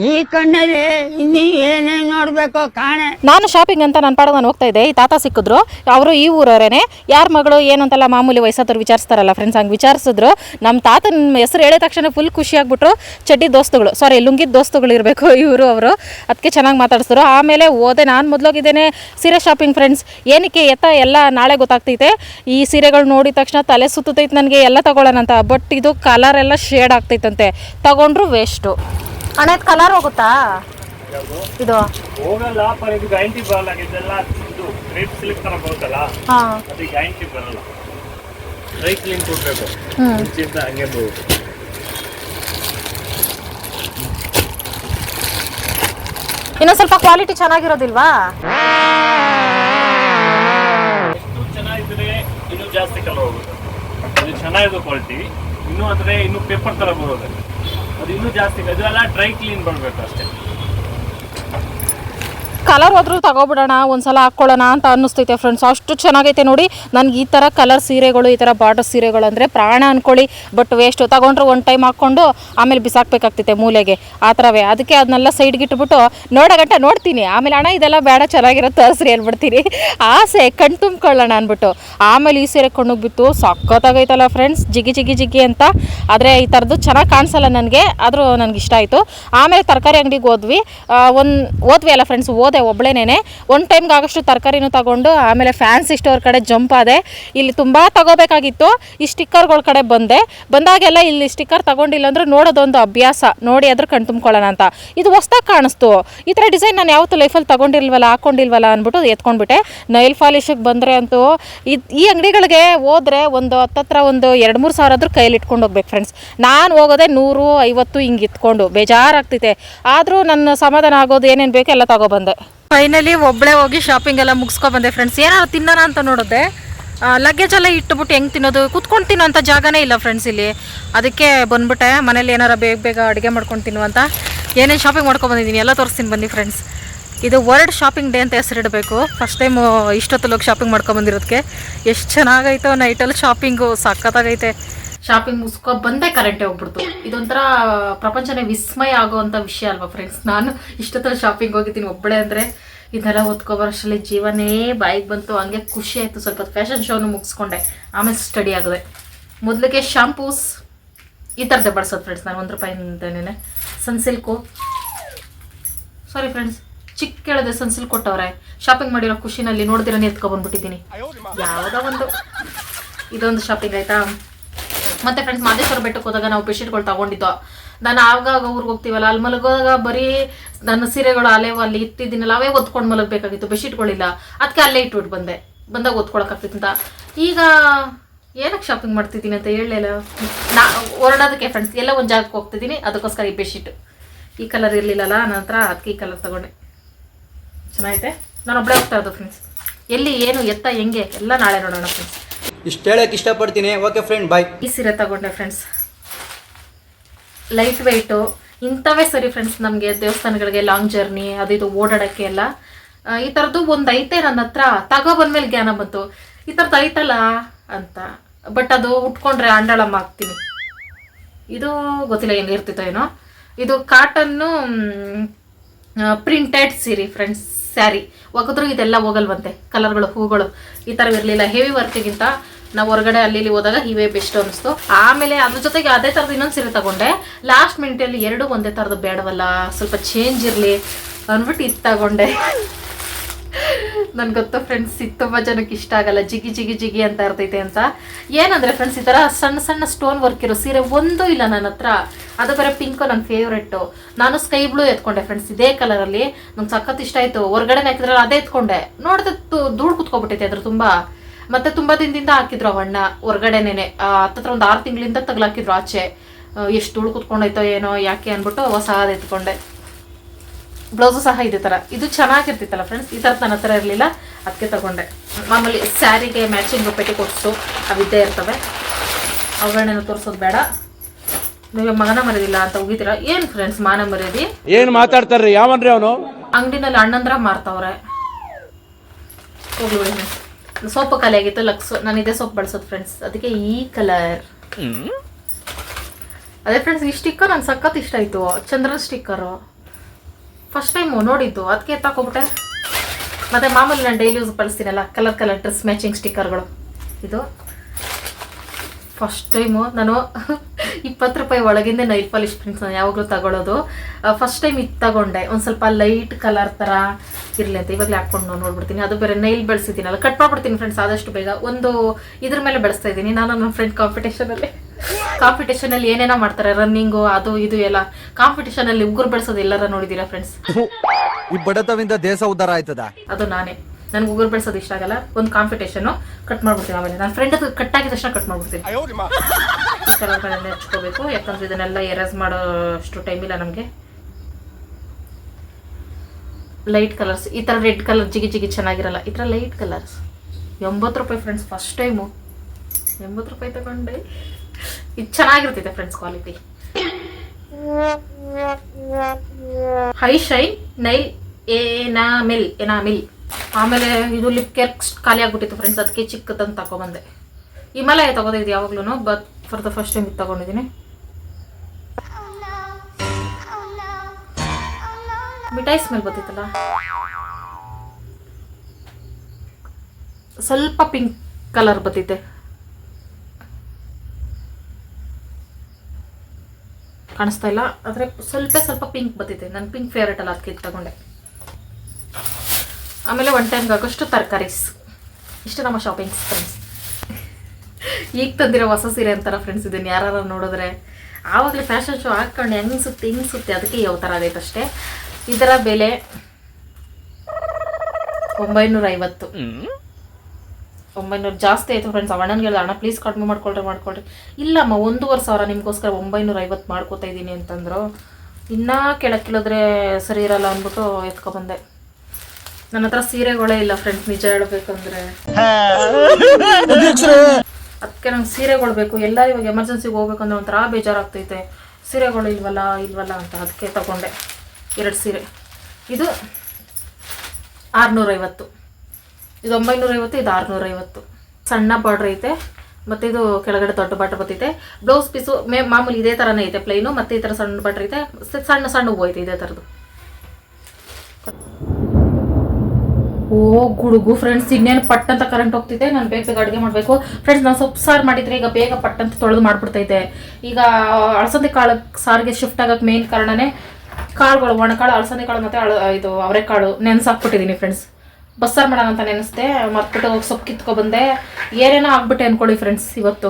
ಈ ಕಣ್ಣಲ್ಲಿ ಇನ್ನಿ ಏನೇನ್ ನೋಡ್ಬೇಕು ಕಾಣೆ. ನಾನು ಶಾಪಿಂಗ್ ಅಂತ ನನ್ನ ಪಾಡಿಗೆ ನಾನು ಹೋಗ್ತಾ ಇದ್ದೆ. ಈ ತಾತ ಸಿಕ್ಕಿದ್ರು. ಅವರು ಈ ಊರವರೇನೆ. ಯಾರ ಮಗಳು ಏನು ಮಾಮೂಲಿ ವಯಸ್ಸಾದ್ರು ವಿಚಾರಿಸ್ತಾರಲ್ಲ ಫ್ರೆಂಡ್ಸ್ ಹಂಗೆ ವಿಚಾರಿಸಿದ್ರು. ನಮ್ಮ ತಾತನ ಹೆಸರು ಹೇಳಿದ ತಕ್ಷಣ ಫುಲ್ ಖುಷಿ ಆಗ್ಬಿಟ್ರು. ಚಡ್ಡಿ ದೋಸ್ತುಗಳು ಸಾರಿ ಲುಂಗಿದ ದೋಸ್ತುಗಳು ಇರಬೇಕು ಇವರು ಅವರು. ಅದಕ್ಕೆ ಚೆನ್ನಾಗಿ ಮಾತಾಡಿಸಿದ್ರು. ಆಮೇಲೆ ಓದೆ ನಾನು ಮೊದಲೋಗಿದ್ದೇನೆ ಸೀರೆ ಶಾಪಿಂಗ್ ಫ್ರೆಂಡ್ಸ್ ಏನಕ್ಕೆ ಎತ್ತ ಎಲ್ಲ ನಾಳೆ ಗೊತ್ತಾಗ್ತೈತೆ. ಈ ಸೀರೆಗಳು ನೋಡಿದ ತಕ್ಷಣ ತಲೆ ಸುತ್ತೈತೆ ನನಗೆ, ಎಲ್ಲ ತಗೊಳ್ಳೋಣ ಅಂತ ಬಟ್ ಇದು ಕಲರ್ ಎಲ್ಲ ಶೇಡ್ ಆಗ್ತೈತಂತೆ. ತಗೊಂಡ್ರು ವೇಸ್ಟು ಅಣ್ಣ ಕಲರ್ ಹೋಗುತ್ತಾ? ಇದು. ಹೋಗಲ್ಲ ಪರ್ ಇದು ಗ್ಯಾರಂಟಿ ಬರಲ್ಲ. ಇದೆಲ್ಲ ಇದು ರೇಟ್ ಸಿಲ್ಕ್ ತರ ಬರುತ್ತಲ್ಲ ಹಾ. ಅದು ಗ್ಯಾರಂಟಿ ಬರಲ್ಲ. ಡ್ರೈ ಕ್ಲೀನ್ ಕೊಡ್ಬೇಕು. ಮುಂಚೆಯಿಂದ ಹಂಗೆ ಬರುತ್ತೆ ಇನ್ನೊಂದು ಸ್ವಲ್ಪ ಕ್ವಾಲಿಟಿ ಚೆನ್ನಾಗಿರೋದಿಲ್ವಾ? ಎಷ್ಟು ಚೆನ್ನಾಗಿದ್ರೆ ಇನ್ನೂ ಜಾಸ್ತಿ ಕಲರ್ ಹೋಗುತ್ತೆ. ಅದು ಚೆನ್ನಾಗಿದೆ ಕ್ವಾಲಿಟಿ ಇನ್ನೂ ಅಂದ್ರೆ ಇನ್ನು ಪೇಪರ್ ತರ ಬರೋದು. ಅದು ಇನ್ನೂ ಜಾಸ್ತಿ ಅದು ಎಲ್ಲ ಡ್ರೈ ಕ್ಲೀನ್ ಬರಬೇಕು ಅಷ್ಟೇ. ಕಲರ್ ಹೋದ್ರೂ ತಗೋಬಿಡೋಣ, ಒಂದ್ಸಲ ಹಾಕ್ಕೊಳ್ಳೋಣ ಅಂತ ಅನ್ನಿಸ್ತೈತೆ ಫ್ರೆಂಡ್ಸ್ ಅಷ್ಟು ಚೆನ್ನಾಗೈತೆ ನೋಡಿ. ನನಗೆ ಈ ಥರ ಕಲರ್ ಸೀರೆಗಳು, ಈ ಥರ ಬಾರ್ಡರ್ ಸೀರೆಗಳು ಅಂದರೆ ಪ್ರಾಣ ಅನ್ಕೊಳ್ಳಿ. ಬಟ್ ವೇಸ್ಟು ತಗೊಂಡ್ರೆ ಒಂದು ಟೈಮ್ ಹಾಕ್ಕೊಂಡು ಆಮೇಲೆ ಬಿಸಾಕ್ಬೇಕಾಗ್ತೈತೆ ಮೂಲೆಗೆ. ಆ ಥರವೇ ಅದಕ್ಕೆ ಅದನ್ನೆಲ್ಲ ಸೈಡ್ಗೆ ಇಟ್ಬಿಟ್ಟು ನೋಡೋ ಗಂಟೆ, ನೋಡ್ತೀನಿ. ಆಮೇಲೆ ಅಣ್ಣ ಇದೆಲ್ಲ ಬೇಡ ಚೆನ್ನಾಗಿರೋ ತರಿಸ್ರಿ ಹೇಳ್ಬಿಡ್ತೀನಿ ಆಸೆ, ಕಣ್ ತುಂಬ್ಕೊಳ್ಳೋಣ ಅಂದ್ಬಿಟ್ಟು ಆಮೇಲೆ ಈ ಸೀರೆ ಕೊಂಡೋಗ್ಬಿಟ್ಟು ಸಖತ್ತಾಗೈತಲ್ಲ ಫ್ರೆಂಡ್ಸ್ ಜಿಗಿ ಜಿಗಿ ಜಿಗಿ ಅಂತ. ಆದರೆ ಈ ಥರದ್ದು ಚೆನ್ನಾಗಿ ಕಾಣಿಸಲ್ಲ ನನಗೆ. ಆದರೂ ನನಗೆ ಇಷ್ಟ ಆಯಿತು. ಆಮೇಲೆ ತರಕಾರಿ ಅಂಗಡಿಗೆ ಹೋದ್ವಿ. ಒಂದು ಓದ್ವಿ ಅಲ್ಲ ಫ್ರೆಂಡ್ಸ್ ಓದೆ ಒಬ್ಳೇನೇನೆ. ಒಂದು ಟೈಮ್ಗೆ ಆಗೋಷ್ಟು ತರಕಾರಿನೂ ತಗೊಂಡು, ಆಮೇಲೆ ಫ್ಯಾನ್ಸಿ ಸ್ಟೋರ್ ಕಡೆ ಜಂಪ್ ಆದೆ. ಇಲ್ಲಿ ತುಂಬ ತಗೋಬೇಕಾಗಿತ್ತು. ಈ ಸ್ಟಿಕ್ಕರ್ಗಳ ಕಡೆ ಬಂದೆ. ಬಂದಾಗೆಲ್ಲ ಇಲ್ಲಿ ಸ್ಟಿಕ್ಕರ್ ತಗೊಂಡಿಲ್ಲ ಅಂದ್ರೆ ನೋಡೋದೊಂದು ಅಭ್ಯಾಸ. ನೋಡಿ ಅದ್ರ ಕಣ್ ತುಂಬ್ಕೊಳ್ಳೋಣ ಅಂತ. ಇದು ಹೊಸ್ದಾಗಿ ಕಾಣಿಸ್ತು. ಈ ಥರ ಡಿಸೈನ್ ನಾನು ಯಾವತ್ತೂ ಲೈಫಲ್ಲಿ ತಗೊಂಡಿಲ್ವಲ್ಲ ಹಾಕೊಂಡಿಲ್ವಲ್ಲ ಅಂದ್ಬಿಟ್ಟು ಎತ್ಕೊಂಡ್ಬಿಟ್ಟೆ. ನೈಲ್ ಫಾಲಿಶಿಗೆ ಬಂದರೆ ಅಂತೂ ಇದು ಈ ಅಂಗಡಿಗಳಿಗೆ ಹೋದರೆ ಒಂದು ಹತ್ತತ್ರ ಒಂದು ಎರಡು ಮೂರು ಸಾವಿರ ಆದರೂ ಕೈಯಲ್ಲಿ ಇಟ್ಕೊಂಡು ಹೋಗ್ಬೇಕು ಫ್ರೆಂಡ್ಸ್ ನಾನು ಹೋಗೋದೇ ನೂರು ಐವತ್ತು ಹಿಂಗೆ ಇತ್ಕೊಂಡು. ಬೇಜಾರಾಗ್ತೈತೆ ಆದರೂ ನನ್ನ ಸಮಾಧಾನ ಆಗೋದು ಏನೇನು ಬೇಕು ಎಲ್ಲ ತಗೊಬಂದೆ ಫೈನಲಿ ಒಬ್ಬಳೇ ಹೋಗಿ ಶಾಪಿಂಗ್ ಎಲ್ಲ ಮುಗಿಸ್ಕೊಬಂದೆ ಫ್ರೆಂಡ್ಸ್ ಏನಾರು ತಿನ್ನೋಣ ಅಂತ ನೋಡಿದೆ ಲಗೇಜ್ ಎಲ್ಲ ಇಟ್ಟುಬಿಟ್ಟು ಹೆಂಗೆ ತಿನ್ನೋದು? ಕುತ್ಕೊಂಡು ತಿನ್ನೋ ಅಂಥ ಜಾಗನೇ ಇಲ್ಲ ಫ್ರೆಂಡ್ಸ್ ಇಲ್ಲಿ. ಅದಕ್ಕೆ ಬಂದ್ಬಿಟ್ಟೆ. ಮನೇಲಿ ಏನಾರು ಬೇಗ ಬೇಗ ಅಡುಗೆ ಮಾಡ್ಕೊಂಡು ತಿನ್ನುವಂತ. ಏನೇನು ಶಾಪಿಂಗ್ ಮಾಡ್ಕೊಬಂದಿದ್ದೀನಿ ಎಲ್ಲ ತೋರಿಸ್ತೀನಿ ಬನ್ನಿ ಫ್ರೆಂಡ್ಸ್ ಇದು ವರ್ಲ್ಡ್ ಶಾಪಿಂಗ್ ಡೇ ಅಂತ ಹೆಸರಿಡಬೇಕು. ಫಸ್ಟ್ ಟೈಮು ಇಷ್ಟೊತ್ತಲ್ಲಿ ಹೋಗಿ ಶಾಪಿಂಗ್ ಮಾಡ್ಕೊಂಬಂದಿರೋದಕ್ಕೆ ಎಷ್ಟು ಚೆನ್ನಾಗೈತೋ ನೈಟಲ್ಲಿ ಶಾಪಿಂಗು ಸಖತ್ತಾಗೈತೆ ಶಾಪಿಂಗ್ ಮುಗಿಸ್ಕೊ ಬಂದೇ ಕರೆಂಟೇ ಹೋಗ್ಬಿಡ್ತು. ಇದೊಂಥರ ಪ್ರಪಂಚನೇ ವಿಸ್ಮಯ ಆಗುವಂಥ ವಿಷಯ ಅಲ್ವಾ ಫ್ರೆಂಡ್ಸ್ ನಾನು ಇಷ್ಟೊತ್ತಲ್ಲಿ ಶಾಪಿಂಗ್ ಹೋಗಿದ್ದೀನಿ ಒಬ್ಬಳೇ ಅಂದರೆ ಇದೆಲ್ಲ ಓದ್ಕೊಬರೋಷ್ಟರಲ್ಲಿ ಜೀವನೇ ಬಾಯಿಗೆ ಬಂತು, ಹಂಗೆ ಖುಷಿ ಆಯಿತು. ಸ್ವಲ್ಪ ಫ್ಯಾಷನ್ ಶೋನು ಮುಗಿಸ್ಕೊಂಡೆ. ಆಮೇಲೆ ಸ್ಟಡಿ ಆಗಿದೆ. ಮೊದಲಿಗೆ ಶಾಂಪೂಸ್ ಈ ಥರದ್ದೇ ಬಳಸೋದು ಫ್ರೆಂಡ್ಸ್ ನಾನು ಒಂದು ರೂಪಾಯಿ ಅಂತೇನೆ ಸನ್ಸಿಲ್ಕು ಸಾರಿ ಫ್ರೆಂಡ್ಸ್ ಚಿಕ್ಕ ಕೇಳಿದೆ ಸನ್ಸಿಲ್ಕ್ ಕೊಟ್ಟವ್ರೆ. ಶಾಪಿಂಗ್ ಮಾಡಿರೋ ಖುಷಿನಲ್ಲಿ ನೋಡಿದಿರನೇ ಎತ್ಕೊಬಂದ್ಬಿಟ್ಟಿದ್ದೀನಿ ಯಾವುದೋ ಒಂದು. ಇದೊಂದು ಶಾಪಿಂಗ್ ಆಯ್ತಾ? ಮತ್ತೆ ಫ್ರೆಂಡ್ಸ್ ಮಾದೇಶ್ವರ ಬೆಟ್ಟಕ್ಕೆ ಹೋದಾಗ ನಾವು ಬೆಡ್ಶೀಟ್ಗಳು ತಗೊಂಡಿದ್ದೋ. ನಾನು ಆಗಾಗ ಊರಿಗೆ ಹೋಗ್ತೀವಲ್ಲ ಅಲ್ಲಿ ಮಲಗೋದಾಗ ಬರೀ ನನ್ನ ಸೀರೆಗಳು ಅಲೆವು ಅಲ್ಲಿ ಇತ್ತಿದ್ದೀನಲ್ಲ ಅವೇ ಒತ್ಕೊಂಡು ಮಲಗಬೇಕಾಗಿತ್ತು ಬೆಡ್ಶೀಟ್ಗಳಿಲ್ಲ ಅದಕ್ಕೆ ಅಲ್ಲೇ ಇಟ್ಬಿಟ್ಟು ಬಂದೆ. ಬಂದಾಗ ಓದ್ಕೊಳಕಾಗ್ತಿತ್ತು ಅಂತ ಈಗ ಏನಕ್ಕೆ ಶಾಪಿಂಗ್ ಮಾಡ್ತಿದ್ದೀನಿ ಅಂತ ಹೇಳಲಿಲ್ಲ ನಾ ಹೊರಡೋದಕ್ಕೆ ಫ್ರೆಂಡ್ಸ್ ಎಲ್ಲ ಒಂದು ಜಾಗಕ್ಕೆ ಹೋಗ್ತಿದ್ದೀನಿ, ಅದಕ್ಕೋಸ್ಕರ ಈ ಬೆಡ್ಶೀಟ್ ಈ ಕಲರ್ ಇರಲಿಲ್ಲಲ್ಲ ನಂತರ ಅದಕ್ಕೆ ಈ ಕಲರ್ ತಗೊಂಡೆ. ಚೆನ್ನಾಗಿದೆ ನಾನು ಒಬ್ಬಳೇ ಹೋಗ್ತಾ ಇರೋದು ಫ್ರೆಂಡ್ಸ್ ಎಲ್ಲಿ, ಏನು, ಎತ್ತ, ಹೆಂಗೆ, ಎಲ್ಲ ನಾಳೆ ನೋಡೋಣ ಫ್ರೆಂಡ್ಸ್ ಇಷ್ಟು ಹೇಳಕ್ ಇಷ್ಟಪಡ್ತೀನಿ. ಓಕೆ ಫ್ರೆಂಡ್ ಬಾಯ್ ಈ ಸೀರೆ ತಗೊಂಡೆ ಫ್ರೆಂಡ್ಸ್ ಲೈಟ್ ವೆಯ್ಟು ಇಂಥವೇ ಸರಿ ಫ್ರೆಂಡ್ಸ್ ನಮಗೆ ದೇವಸ್ಥಾನಗಳಿಗೆ ಲಾಂಗ್ ಜರ್ನಿ ಅದು ಇದು ಓಡಾಡೋಕ್ಕೆ ಎಲ್ಲ. ಈ ಥರದ್ದು ಒಂದು ಐತೆ ನನ್ನ ಹತ್ರ. ತಗೋ ಬಂದ್ಮೇಲೆ ಜ್ಞಾನ ಬಂತು. ಈ ಥರದ್ದು ಐತಲ್ಲ ಅಂತ. ಬಟ್ ಅದು ಉಟ್ಕೊಂಡ್ರೆ ಅಂಡಳಮ್ಮ ಆಗ್ತೀನಿ ಇದು ಗೊತ್ತಿಲ್ಲ ಹೆಂಗೆ ಇರ್ತಿತ್ತೋ ಏನೋ. ಇದು ಕಾಟನ್ನು ಪ್ರಿಂಟೆಡ್ ಸೀರೆ ಫ್ರೆಂಡ್ಸ್ ಸ್ಯಾರಿ ಒಗೆದ್ರು ಇದೆಲ್ಲ ಹೋಗಲ್ವಂತೆ. ಕಲರ್ಗಳು ಹೂಗಳು, ಈ ಥರ ಇರಲಿಲ್ಲ. ಹೆವಿ ವರ್ಕಿಗಿಂತ ನಾವು ಹೊರಗಡೆ ಅಲ್ಲಿ ಇಲ್ಲಿ ಹೋದಾಗ ಇವೇ ಬೆಸ್ಟ್ ಅನಿಸ್ತು. ಆಮೇಲೆ ಅದ್ರ ಜೊತೆಗೆ ಅದೇ ಥರದ ಇನ್ನೊಂದು ಸೀರೆ ತಗೊಂಡೆ. ಲಾಸ್ಟ್ ಮಿನಿಟಲ್ಲಿ ಎರಡು ಒಂದೇ ಥರದ್ದು ಬೇಡವಲ್ಲ ಸ್ವಲ್ಪ ಚೇಂಜ್ ಇರಲಿ ಅಂದ್ಬಿಟ್ಟು ಇದು ತಗೊಂಡೆ. ನನ್ಗೆ ಗೊತ್ತು ಫ್ರೆಂಡ್ಸ್ ಇದು ತುಂಬ ಜನಕ್ಕೆ ಇಷ್ಟ ಆಗಲ್ಲ, ಜಿಗಿ ಜಿಗಿ ಜಿಗಿ ಅಂತ ಇರ್ತೈತೆ ಅಂತ. ಏನಂದ್ರೆ ಫ್ರೆಂಡ್ಸ್ ಈ ಥರ ಸಣ್ಣ ಸಣ್ಣ ಸ್ಟೋನ್ ವರ್ಕ್ ಇರೋ ಸೀರೆ ಒಂದೂ ಇಲ್ಲ ನನ್ನ ಹತ್ರ. ಅದು ಬೇರೆ ಪಿಂಕು ನನ್ನ ಫೇವ್ರೆಟ್ಟು ನಾನು ಸ್ಕೈ ಬ್ಲೂ ಎತ್ಕೊಂಡೆ ಫ್ರೆಂಡ್ಸ್ ಇದೇ ಕಲರಲ್ಲಿ ನಂಗೆ ಸಖತ್ ಇಷ್ಟ ಆಯಿತು. ಹೊರಗಡೆ ಹಾಕಿದ್ರೆ ಅದೇ ಎತ್ಕೊಂಡೆ. ನೋಡಿದ್ರೆ ಧೂಳು ಕುತ್ಕೊಬಿಟ್ಟೈತೆ ಅದ್ರ ತುಂಬ. ಮತ್ತೆ ತುಂಬಾ ದಿನದಿಂದ ಹಾಕಿದ್ರು ಅವಣ್ಣ ಹೊರಗಡೆನೇನೆ. ಹತ್ತತ್ರ ಒಂದು ಆರು ತಿಂಗಳಿಂದ ತಗ್ಲಾಕಿದ್ರು ಆಚೆ. ಎಷ್ಟು ಧೂಳು ಕುತ್ಕೊಂಡೈತೋ ಏನೋ ಯಾಕೆ ಅಂದ್ಬಿಟ್ಟು ಹೊಸದು ಎತ್ಕೊಂಡೆ. ಬ್ಲೌಸು ಸಹ ಇದೆ ಥರ ಇದು ಚೆನ್ನಾಗಿರ್ತಿತ್ತಲ್ಲ ಫ್ರೆಂಡ್ಸ್ ಈ ಥರದ್ದು ನನ್ನ ಹತ್ರ ಇರಲಿಲ್ಲ. ಅದಕ್ಕೆ ತಗೊಂಡೆ. ಮಾಮೂಲಿ ಸ್ಯಾರಿಗೆ ಮ್ಯಾಚಿಂಗ್ ಪೆಟ್ಟಿ ಕೊಟ್ಟು ಅವಿದ್ದೇ ಇರ್ತವೆ. ಅವುಗಳನ್ನೇನು ತೋರಿಸೋದು ಬೇಡ. ನೀವು ಮಗನ ಮರೆದಿಲ್ಲ ಅಂತ ಹೋಗಿದಿರ ಏನು ಫ್ರೆಂಡ್ಸ್ ಮಾನ ಮರ್ಯಾದಿ? ಏನ್ ಮಾತಾಡ್ತಾರ್ರಿ? ಯಾವನ್ರಿ ಅವನು? ಅಂಗಡಿನಲ್ಲಿ ಅಣ್ಣಂದ್ರ ಮಾರ್ತಾವ್ರೆ. ಹೋಗ್ಲಿ ಸೋಪು ಖಾಲಿ ಆಗಿತ್ತು ಲಕ್ಸು ನಾನು ಇದೇ ಸೋಪ್ ಬಳಸೋದು ಫ್ರೆಂಡ್ಸ್ ಅದಕ್ಕೆ ಈ ಕಲರ್ ಅದೇ ಫ್ರೆಂಡ್ಸ್ ಈ ಸ್ಟಿಕ್ಕರ್ ನನ್ನ ಸಖತ್ ಇಷ್ಟ ಆಯಿತು. ಚಂದ್ರನ್ ಸ್ಟಿಕ್ಕರು ಫಸ್ಟ್ ಟೈಮು ನೋಡಿದ್ದು. ಅದಕ್ಕೆ ಎತ್ತಾಕೋಬಿಟ್ಟೆ ಮತ್ತು ಮಾಮೂಲಿ ನಾನು ಡೈಲಿ ಯೂಸ್ ಬಳಸ್ತೀನಲ್ಲ ಕಲರ್ ಕಲರ್ ಡ್ರೆಸ್ ಮ್ಯಾಚಿಂಗ್ ಸ್ಟಿಕ್ಕರ್ಗಳು ಇದು. ಫಸ್ಟ್ ಟೈಮು ನಾನು ಇಪ್ಪತ್ತು ರೂಪಾಯಿ ಒಳಗಿಂದ ನೈಲ್ ಪಾಲಿಶ್ ಪ್ರಿಂಟ್ಸ್ ನಾನು ಯಾವಾಗಲೂ ತಗೊಳ್ಳೋದು ಫಸ್ಟ್ ಟೈಮ್ ಇದು ತಗೊಂಡೆ. ಒಂದು ಸ್ವಲ್ಪ ಲೈಟ್ ಕಲರ್ ಥರ ಇರಲಿ ಅಂತ ಇವಾಗಲೇ ಹಾಕ್ಕೊಂಡು ನೋಡ್ಬಿಡ್ತೀನಿ. ಅದು ಬೇರೆ ನೈಲ್ ಬೆಳೆಸಿದ್ದೀನಲ್ಲ ಕಟ್ ಮಾಡ್ಬಿಡ್ತೀನಿ ಫ್ರೆಂಡ್ಸ್ ಆದಷ್ಟು ಬೇಗ. ಒಂದು ಇದ್ರ ಮೇಲೆ ಬೆಳೆಸ್ತಾ ಇದ್ದೀನಿ. ನಾನು ನನ್ನ ಫ್ರೆಂಡ್ ಕಾಂಪಿಟೇಷನಲ್ಲಿ ಕಾಂಪಿಟೇಷನಲ್ಲಿ ಏನೇನೋ ಮಾಡ್ತಾರೆ ರನ್ನಿಂಗು ಅದು ಇದು ಎಲ್ಲ. ಕಾಂಪಿಟೇಷನಲ್ಲಿ ಉಗುರು ಬೆಳೆಸೋದು ಎಲ್ಲರ ನೋಡಿದ್ದೀರಾ ಫ್ರೆಂಡ್ಸ್ ಈ ಬಡತವಿಂದ ದೇಶ ಉದ್ಧಾರ ಆಯ್ತದ? ಅದು ನಾನೇ. ನನ್ಗೆ ಉಗುರು ಬೆಳೆಸೋದು ಇಷ್ಟ ಆಗಲ್ಲ. ಒಂದು ಕಾಂಪಿಟೇಷನ್ ಕಟ್ ಮಾಡ್ಬಿಡ್ತೀನಿ ಆಮೇಲೆ. ನನ್ನ ಫ್ರೆಂಡ್ ಕಟ್ ಆಗಿದ ತಕ್ಷಣ ಕಟ್ ಮಾಡ್ಬಿಡ್ತೀನಿ. ಈ ಕಲರ್ಗಳನ್ನ ಹಚ್ಕೋಬೇಕು. ಯಾಕಂದ್ರೆ ಇದನ್ನೆಲ್ಲ ಎರೇಸ್ ಮಾಡೋ ಅಷ್ಟು ಟೈಮ್ ಇಲ್ಲ ನಮಗೆ. ಲೈಟ್ ಕಲರ್ಸ್ ಈ ಥರ ರೆಡ್ ಕಲರ್ ಜಿಗಿ ಜಿಗಿ ಚೆನ್ನಾಗಿರಲ್ಲ. ಈ ಥರ ಲೈಟ್ ಕಲರ್ಸ್ ಎಂಬತ್ತು ರೂಪಾಯಿ ಫ್ರೆಂಡ್ಸ್ ಫಸ್ಟ್ ಟೈಮು ಎಂಬತ್ತು ರೂಪಾಯಿ ತಗೊಂಡೆ. ಇದು ಚೆನ್ನಾಗಿರ್ತೈತೆ friends quality high shine nail enamel enamel ಆಮೇಲೆ ಇದು ಲಿಪ್ ಕೇರ್ ಖಾಲಿ ಆಗ್ಬಿಟ್ಟಿತ್ತು ಫ್ರೆಂಡ್ಸ್ ಅದಕ್ಕೆ ಚಿಕ್ಕದಂತ ತಗೊಬಂದೆ ಹಿಮಾಲಯ ತಗೋದಿದ್ದು ಯಾವಾಗ್ಲೂ but for the first time ತಗೊಂಡಿದ್ದೀನಿ ಮಿಠಾಯಿ ಸ್ಮೆಲ್ ಬರ್ತಿತ್ತಲ್ಲ? ಸ್ವಲ್ಪ ಪಿಂಕ್ ಕಲರ್ ಬರ್ತೈತೆ ಕಾಣಿಸ್ತಾ ಇಲ್ಲ, ಆದರೆ ಸ್ವಲ್ಪ ಸ್ವಲ್ಪ ಪಿಂಕ್ ಬರ್ತೈತೆ ನನ್ನ ಪಿಂಕ್ ಫೇವ್ರೇಟ್ ಅಲ್ಲ, ಅದಕ್ಕೆ ತಗೊಂಡೆ. ಆಮೇಲೆ ಒನ್ ಟೈಮ್ಗೆ ಆಗೋಷ್ಟು ತರಕಾರೀಸ್ ಇಷ್ಟು ನಮ್ಮ ಶಾಪಿಂಗ್ಸ್ ಫ್ರೆಂಡ್ಸ್ ಈಗ ತಂದಿರೋ ಹೊಸ ಸೀರೆ ಅಂತಾರ ಫ್ರೆಂಡ್ಸ್ ಇದನ್ನು ಯಾರು ನೋಡಿದ್ರೆ ಆವಾಗಲೇ ಫ್ಯಾಷನ್ ಶೋ ಹಾಕ್ಕೊಂಡು ಹೆಂಗೆ ಸುತ್ತಿ ಅದಕ್ಕೆ ಯಾವ ಥರ ಅಷ್ಟೇ. ಇದರ ಬೆಲೆ ಒಂಬೈನೂರ ಐವತ್ತು ಒಂಬೈನೂರು ಜಾಸ್ತಿ ಆಯಿತು ಫ್ರೆಂಡ್ಸ್ ಅಣ್ಣನಿಗೆ ಹೇಳಿದ, ಅಣ್ಣ ಪ್ಲೀಸ್ ಕಡಿಮೆ ಮಾಡ್ಕೊಳ್ರಿ ಮಾಡ್ಕೊಳ್ರಿ. ಇಲ್ಲಮ್ಮ, ಒಂದೂವರೆ ಸಾವಿರ ನಿಮಗೋಸ್ಕರ ಒಂಬೈನೂರ ಐವತ್ತು ಮಾಡ್ಕೋತಾ ಇದ್ದೀನಿ ಅಂತಂದರು. ಇನ್ನೂ ಕೆಳಕ್ಕೆ ಇಳಿದ್ರೆ ಸರಿ ಇರಲ್ಲ ಅಂದ್ಬಿಟ್ಟು ಎತ್ಕೊಬಂದೆ. ನನ್ನ ಹತ್ರ ಸೀರೆಗಳೇ ಇಲ್ಲ ಫ್ರೆಂಡ್ಸ್ ನಿಜ ಹೇಳ್ಬೇಕಂದ್ರೆ. ಅದಕ್ಕೆ ನಂಗೆ ಸೀರೆಗಳು ಬೇಕು. ಎಲ್ಲರೂ ಇವಾಗ ಎಮರ್ಜೆನ್ಸಿಗೆ ಹೋಗ್ಬೇಕಂದ್ರೆ ಒಂಥರ ಬೇಜಾರಾಗ್ತೈತೆ. ಸೀರೆಗಳು ಇಲ್ವಲ್ಲ ಇಲ್ವಲ್ಲ ಅಂತ ಅದಕ್ಕೆ ತಗೊಂಡೆ. ಎರಡು ಸೀರೆ. ಇದು ಆರುನೂರೈವತ್ತು. ಇದು ಒಂಬೈನೂರೈವತ್ತು ಇದು ಆರುನೂರೈವತ್ತು. ಸಣ್ಣ ಬಾರ್ಡ್ರ್ ಐತೆ ಮತ್ತು ಇದು ಕೆಳಗಡೆ ದೊಡ್ಡ ಬಾಟ್ರ್ ಬರ್ತೈತೆ. ಬ್ಲೌಸ್ ಪೀಸು ಮೇ ಮಾಮೂಲಿ ಇದೇ ಥರನೇ ಐತೆ ಪ್ಲೈನು ಮತ್ತು ಈ ಥರ ಸಣ್ಣ ಬಾಟ್ರ್ ಐತೆ. ಸಣ್ಣ ಸಣ್ಣ ಹೂವು ಐತೆ ಇದೇ ಥರದ್ದು ಓ, ಗುಡುಗು ಫ್ರೆಂಡ್ಸ್ ಇನ್ನೇನು ಪಟ್ ಅಂತ ಕರೆಂಟ್ ಹೋಗ್ತಿದೆ, ನಾನು ಬೇಗ ಬೇಗ ಅಡುಗೆ ಮಾಡಬೇಕು. ಫ್ರೆಂಡ್ಸ್ ನಾನು ಸೊಪ್ಪು ಸಾರು ಮಾಡಿದ್ರೆ ಈಗ ಬೇಗ ಪಟ್ ಅಂತ ತೊಳೆದು ಮಾಡಿಬಿಡ್ತೈತೆ. ಈಗ ಅಳಸಂದಿ ಕಾಳು ಸಾರಿಗೆ ಶಿಫ್ಟ್ ಆಗೋಕ್ಕೆ ಮೇನ್ ಕಾರಣನೇ ಕಾಳುಗಳು, ಒಣಕಾಳು, ಅಳಸಂದೆ ಕಾಳು ಮತ್ತು ಅಳ, ಇದು ಅವರೆಕಾಳು ನೆನೆಸಾಕ್ಬಿಟ್ಟಿದ್ದೀನಿ ಫ್ರೆಂಡ್ಸ್ ಬಸ್ಸಾರು ಮಾಡೋಣ ಅಂತ ನೆನೆಸ್ದೆ ಹೋಗಿ ಸೊಪ್ಪು ಕಿತ್ಕೊಬಂದೆ ಏನೇನೋ ಹಾಕ್ಬಿಟ್ಟೆ ಅನ್ಕೊಳ್ಳಿ ಫ್ರೆಂಡ್ಸ್ ಇವತ್ತು.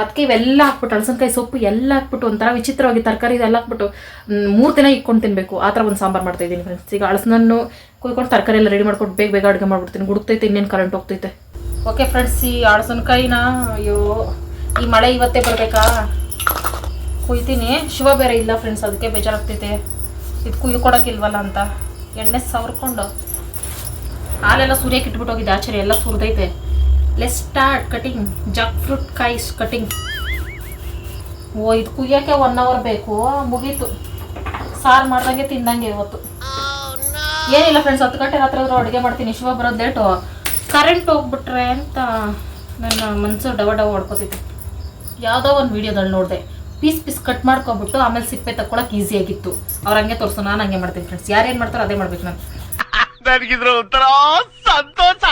ಅದಕ್ಕೆ ಇವೆಲ್ಲ ಹಾಕ್ಬಿಟ್ಟು, ಅಳಸಂದ್ಕಾಯಿ ಸೊಪ್ಪು ಎಲ್ಲ ಹಾಕ್ಬಿಟ್ಟು ಒಂಥರ ವಿಚಿತ್ರವಾಗಿ ತರಕಾರಿ ಇದೆಲ್ಲ ಹಾಕ್ಬಿಟ್ಟು ಮೂರು ದಿನ ಇಕ್ಕೊಂಡು ತಿನ್ನಬೇಕು ಆ ಥರ ಒಂದು ಸಾಂಬಾರು ಮಾಡ್ತಾ ಇದ್ದೀನಿ ಫ್ರೆಂಡ್ಸ್ ಈಗ ಅಳಸನನ್ನು ಕುಯ್ಕೊಂಡು ತರಕಾರಿ ಎಲ್ಲ ರೆಡಿ ಮಾಡ್ಕೊಂಡು ಬೇಗ ಬೇಗ ಅಡುಗೆ ಮಾಡ್ಬಿಡ್ತೀನಿ. ಗುಡುಕ್ತೈತೆ ಇನ್ನೇನು ಕರೆಂಟ್ ಹೋಗ್ತೈತೆ. ಓಕೆ ಫ್ರೆಂಡ್ಸ್ ಈ ಅಳಸನಕಾಯಿನ ಅಯ್ಯೋ, ಈ ಮಳೆ ಇವತ್ತೇ ಬರಬೇಕಾ? ಕುಯ್ತೀನಿ. ಶಿವ ಬೇರೆ ಇಲ್ಲ ಫ್ರೆಂಡ್ಸ್ ಅದಕ್ಕೆ ಬೇಜಾರಾಗ್ತೈತೆ. ಇದು ಕುಯ್ಯು ಕೊಡೋಕ್ಕಿಲ್ವಲ್ಲ ಅಂತ. ಎಣ್ಣೆ ಸವರ್ಕೊಂಡು. ಹಾಲೆಲ್ಲ ಸೂರ್ಯಕ್ಕೆ ಇಟ್ಬಿಟ್ಟು ಹೋಗಿದ್ದೆ ಆಚೆ ಎಲ್ಲ ಸುರಿದೈತೆ. Let's start cutting jackfruit ಕಾಯಿಸ್ ಕಟಿಂಗ್ ಓ, ಇದು ಕುಯ್ಯೋಕ್ಕೆ ಒನ್ ಅವರ್ ಬೇಕು. ಮುಗೀತು. ಸಾರು ಮಾಡ್ದಂಗೆ ತಿಂದಂಗೆ ಇವತ್ತು. ಏನಿಲ್ಲ ಫ್ರೆಂಡ್ಸ್ ಹತ್ತು ಗಂಟೆ ಹತ್ರ ಅಡುಗೆ ಮಾಡ್ತೀನಿ. ಶಿವ ಬರೋದು ಲೇಟು ಕರೆಂಟ್ ಹೋಗ್ಬಿಟ್ರೆ ಅಂತ ನನ್ನ ಮನಸ್ಸು ಡವ ಡವ ಹೊಡ್ಕೋತಿತ್ತು. ಯಾವುದೋ ಒಂದು ವೀಡಿಯೋದಲ್ಲಿ ನೋಡಿದೆ. ಪೀಸ್ ಪೀಸ್ ಕಟ್ ಮಾಡ್ಕೊಬಿಟ್ಟು ಆಮೇಲೆ ಸಿಪ್ಪೆ ತಕ್ಕೊಳಕ್ಕೆ ಈಸಿ ಆಗಿತ್ತು. ಅವ್ರು ಹಂಗೆ ತೋರಿಸು ನಾನು ಹಂಗೆ ಮಾಡ್ತೀನಿ ಫ್ರೆಂಡ್ಸ್ ಯಾರೇನು ಮಾಡ್ತಾರೋ ಅದೇ ಮಾಡ್ಬೇಕು ನಾನು [laughs] ನನಗಿದ್ರ ಒಂಥರ ಸಂತೋಷ.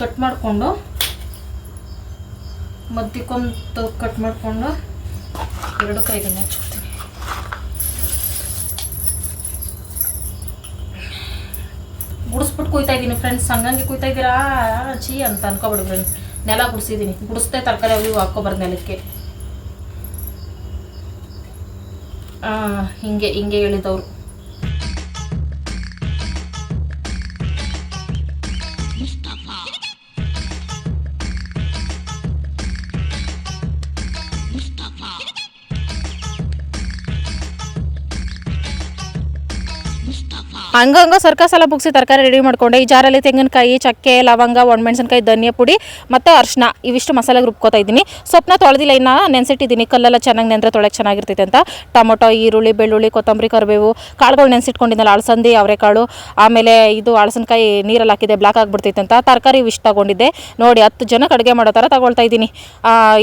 ಕಟ್ ಮಾಡಿಕೊಂಡು ಮದ್ದಿಕೊಂತ ಕಟ್ ಮಾಡಿಕೊಂಡು ಎರಡು ಕೈಗೆ ಹಚ್ಕೊತೀನಿ. ಗುಡಿಸ್ಬಿಟ್ಟು ಕುಯ್ತಾ ಇದ್ದೀನಿ ಫ್ರೆಂಡ್ಸ್ ಹಂಗಂಗೆ ಕುಯ್ತಾ ಇದ್ದೀರಾ? ಚೀ ಅಂತ ಅನ್ಕೊಬಿಡು ಫ್ರೆಂಡ್ಸ್ ನೆಲ ಗುಡಿಸಿದ್ದೀನಿ ಗುಡಿಸ್ದೆ ತರಕಾರಿ ಅವು ಇವು ಹಾಕ್ಕೊಬಾರ್ದು ನೆಲಕ್ಕೆ. ಹಿಂಗೆ ಹಿಂಗೆ ಹೇಳಿದವರು. ಹಂಗಂಗ ಸರ್ಕಸ್ ಎಲ್ಲ ಮುಗಿಸಿ ತರಕಾರಿ ರೆಡಿ ಮಾಡ್ಕೊಂಡೆ. ಈ ಜಾರಲ್ಲಿ ತೆಂಗಿನಕಾಯಿ, ಚಕ್ಕೆ, ಲವಂಗ ಒಣಮೆಣಸಿನ್ಕಾಯಿ ಧನಿಯಾ ಪುಡಿ ಮತ್ತು ಅರ್ಶಿನ ಇವಿಷ್ಟು ಮಸಾಲೆಗೆ ರುಬ್ಕೋತಾ ಇದ್ದೀನಿ. ಸೊಪ್ಪನ್ನ ತೊಳೆದಿಲ್ಲ, ಇನ್ನು ನೆನೆಸಿಟ್ಟಿದ್ದೀನಿ. ಕಲ್ಲೆಲ್ಲ ಚೆನ್ನಾಗಿ ನೆಂದ್ರೆ ತೊಳೆಗೆ ಚೆನ್ನಾಗಿರ್ತೈತೆ ಅಂತ. ಟೊಮೊಟೊ, ಈರುಳ್ಳಿ, ಬೆಳ್ಳುಳ್ಳಿ, ಕೊತ್ತಂಬರಿ, ಕರಿಬೇವು. ಕಾಳುಗಳು ನೆನೆಸಿಟ್ಕೊಂಡಿದ್ದಲ್ಲ ಅಳಸಂದಿ, ಅವರೆಕಾಳು. ಆಮೇಲೆ ಇದು ಅಳಸನಕಾಯಿ ನೀರಲ್ಲಿ ಹಾಕಿದೆ, ಬ್ಲಾಕ್ ಆಗಿಬಿಡ್ತೈತೆ ಅಂತ. ತರಕಾರಿ ಇಷ್ಟು ತಗೊಂಡಿದ್ದೆ. ನೋಡಿ, ಹತ್ತು ಜನಕ್ಕೆ ಅಡುಗೆ ಮಾಡೋ ಥರ ತಗೊಳ್ತಾ ಇದ್ದೀನಿ.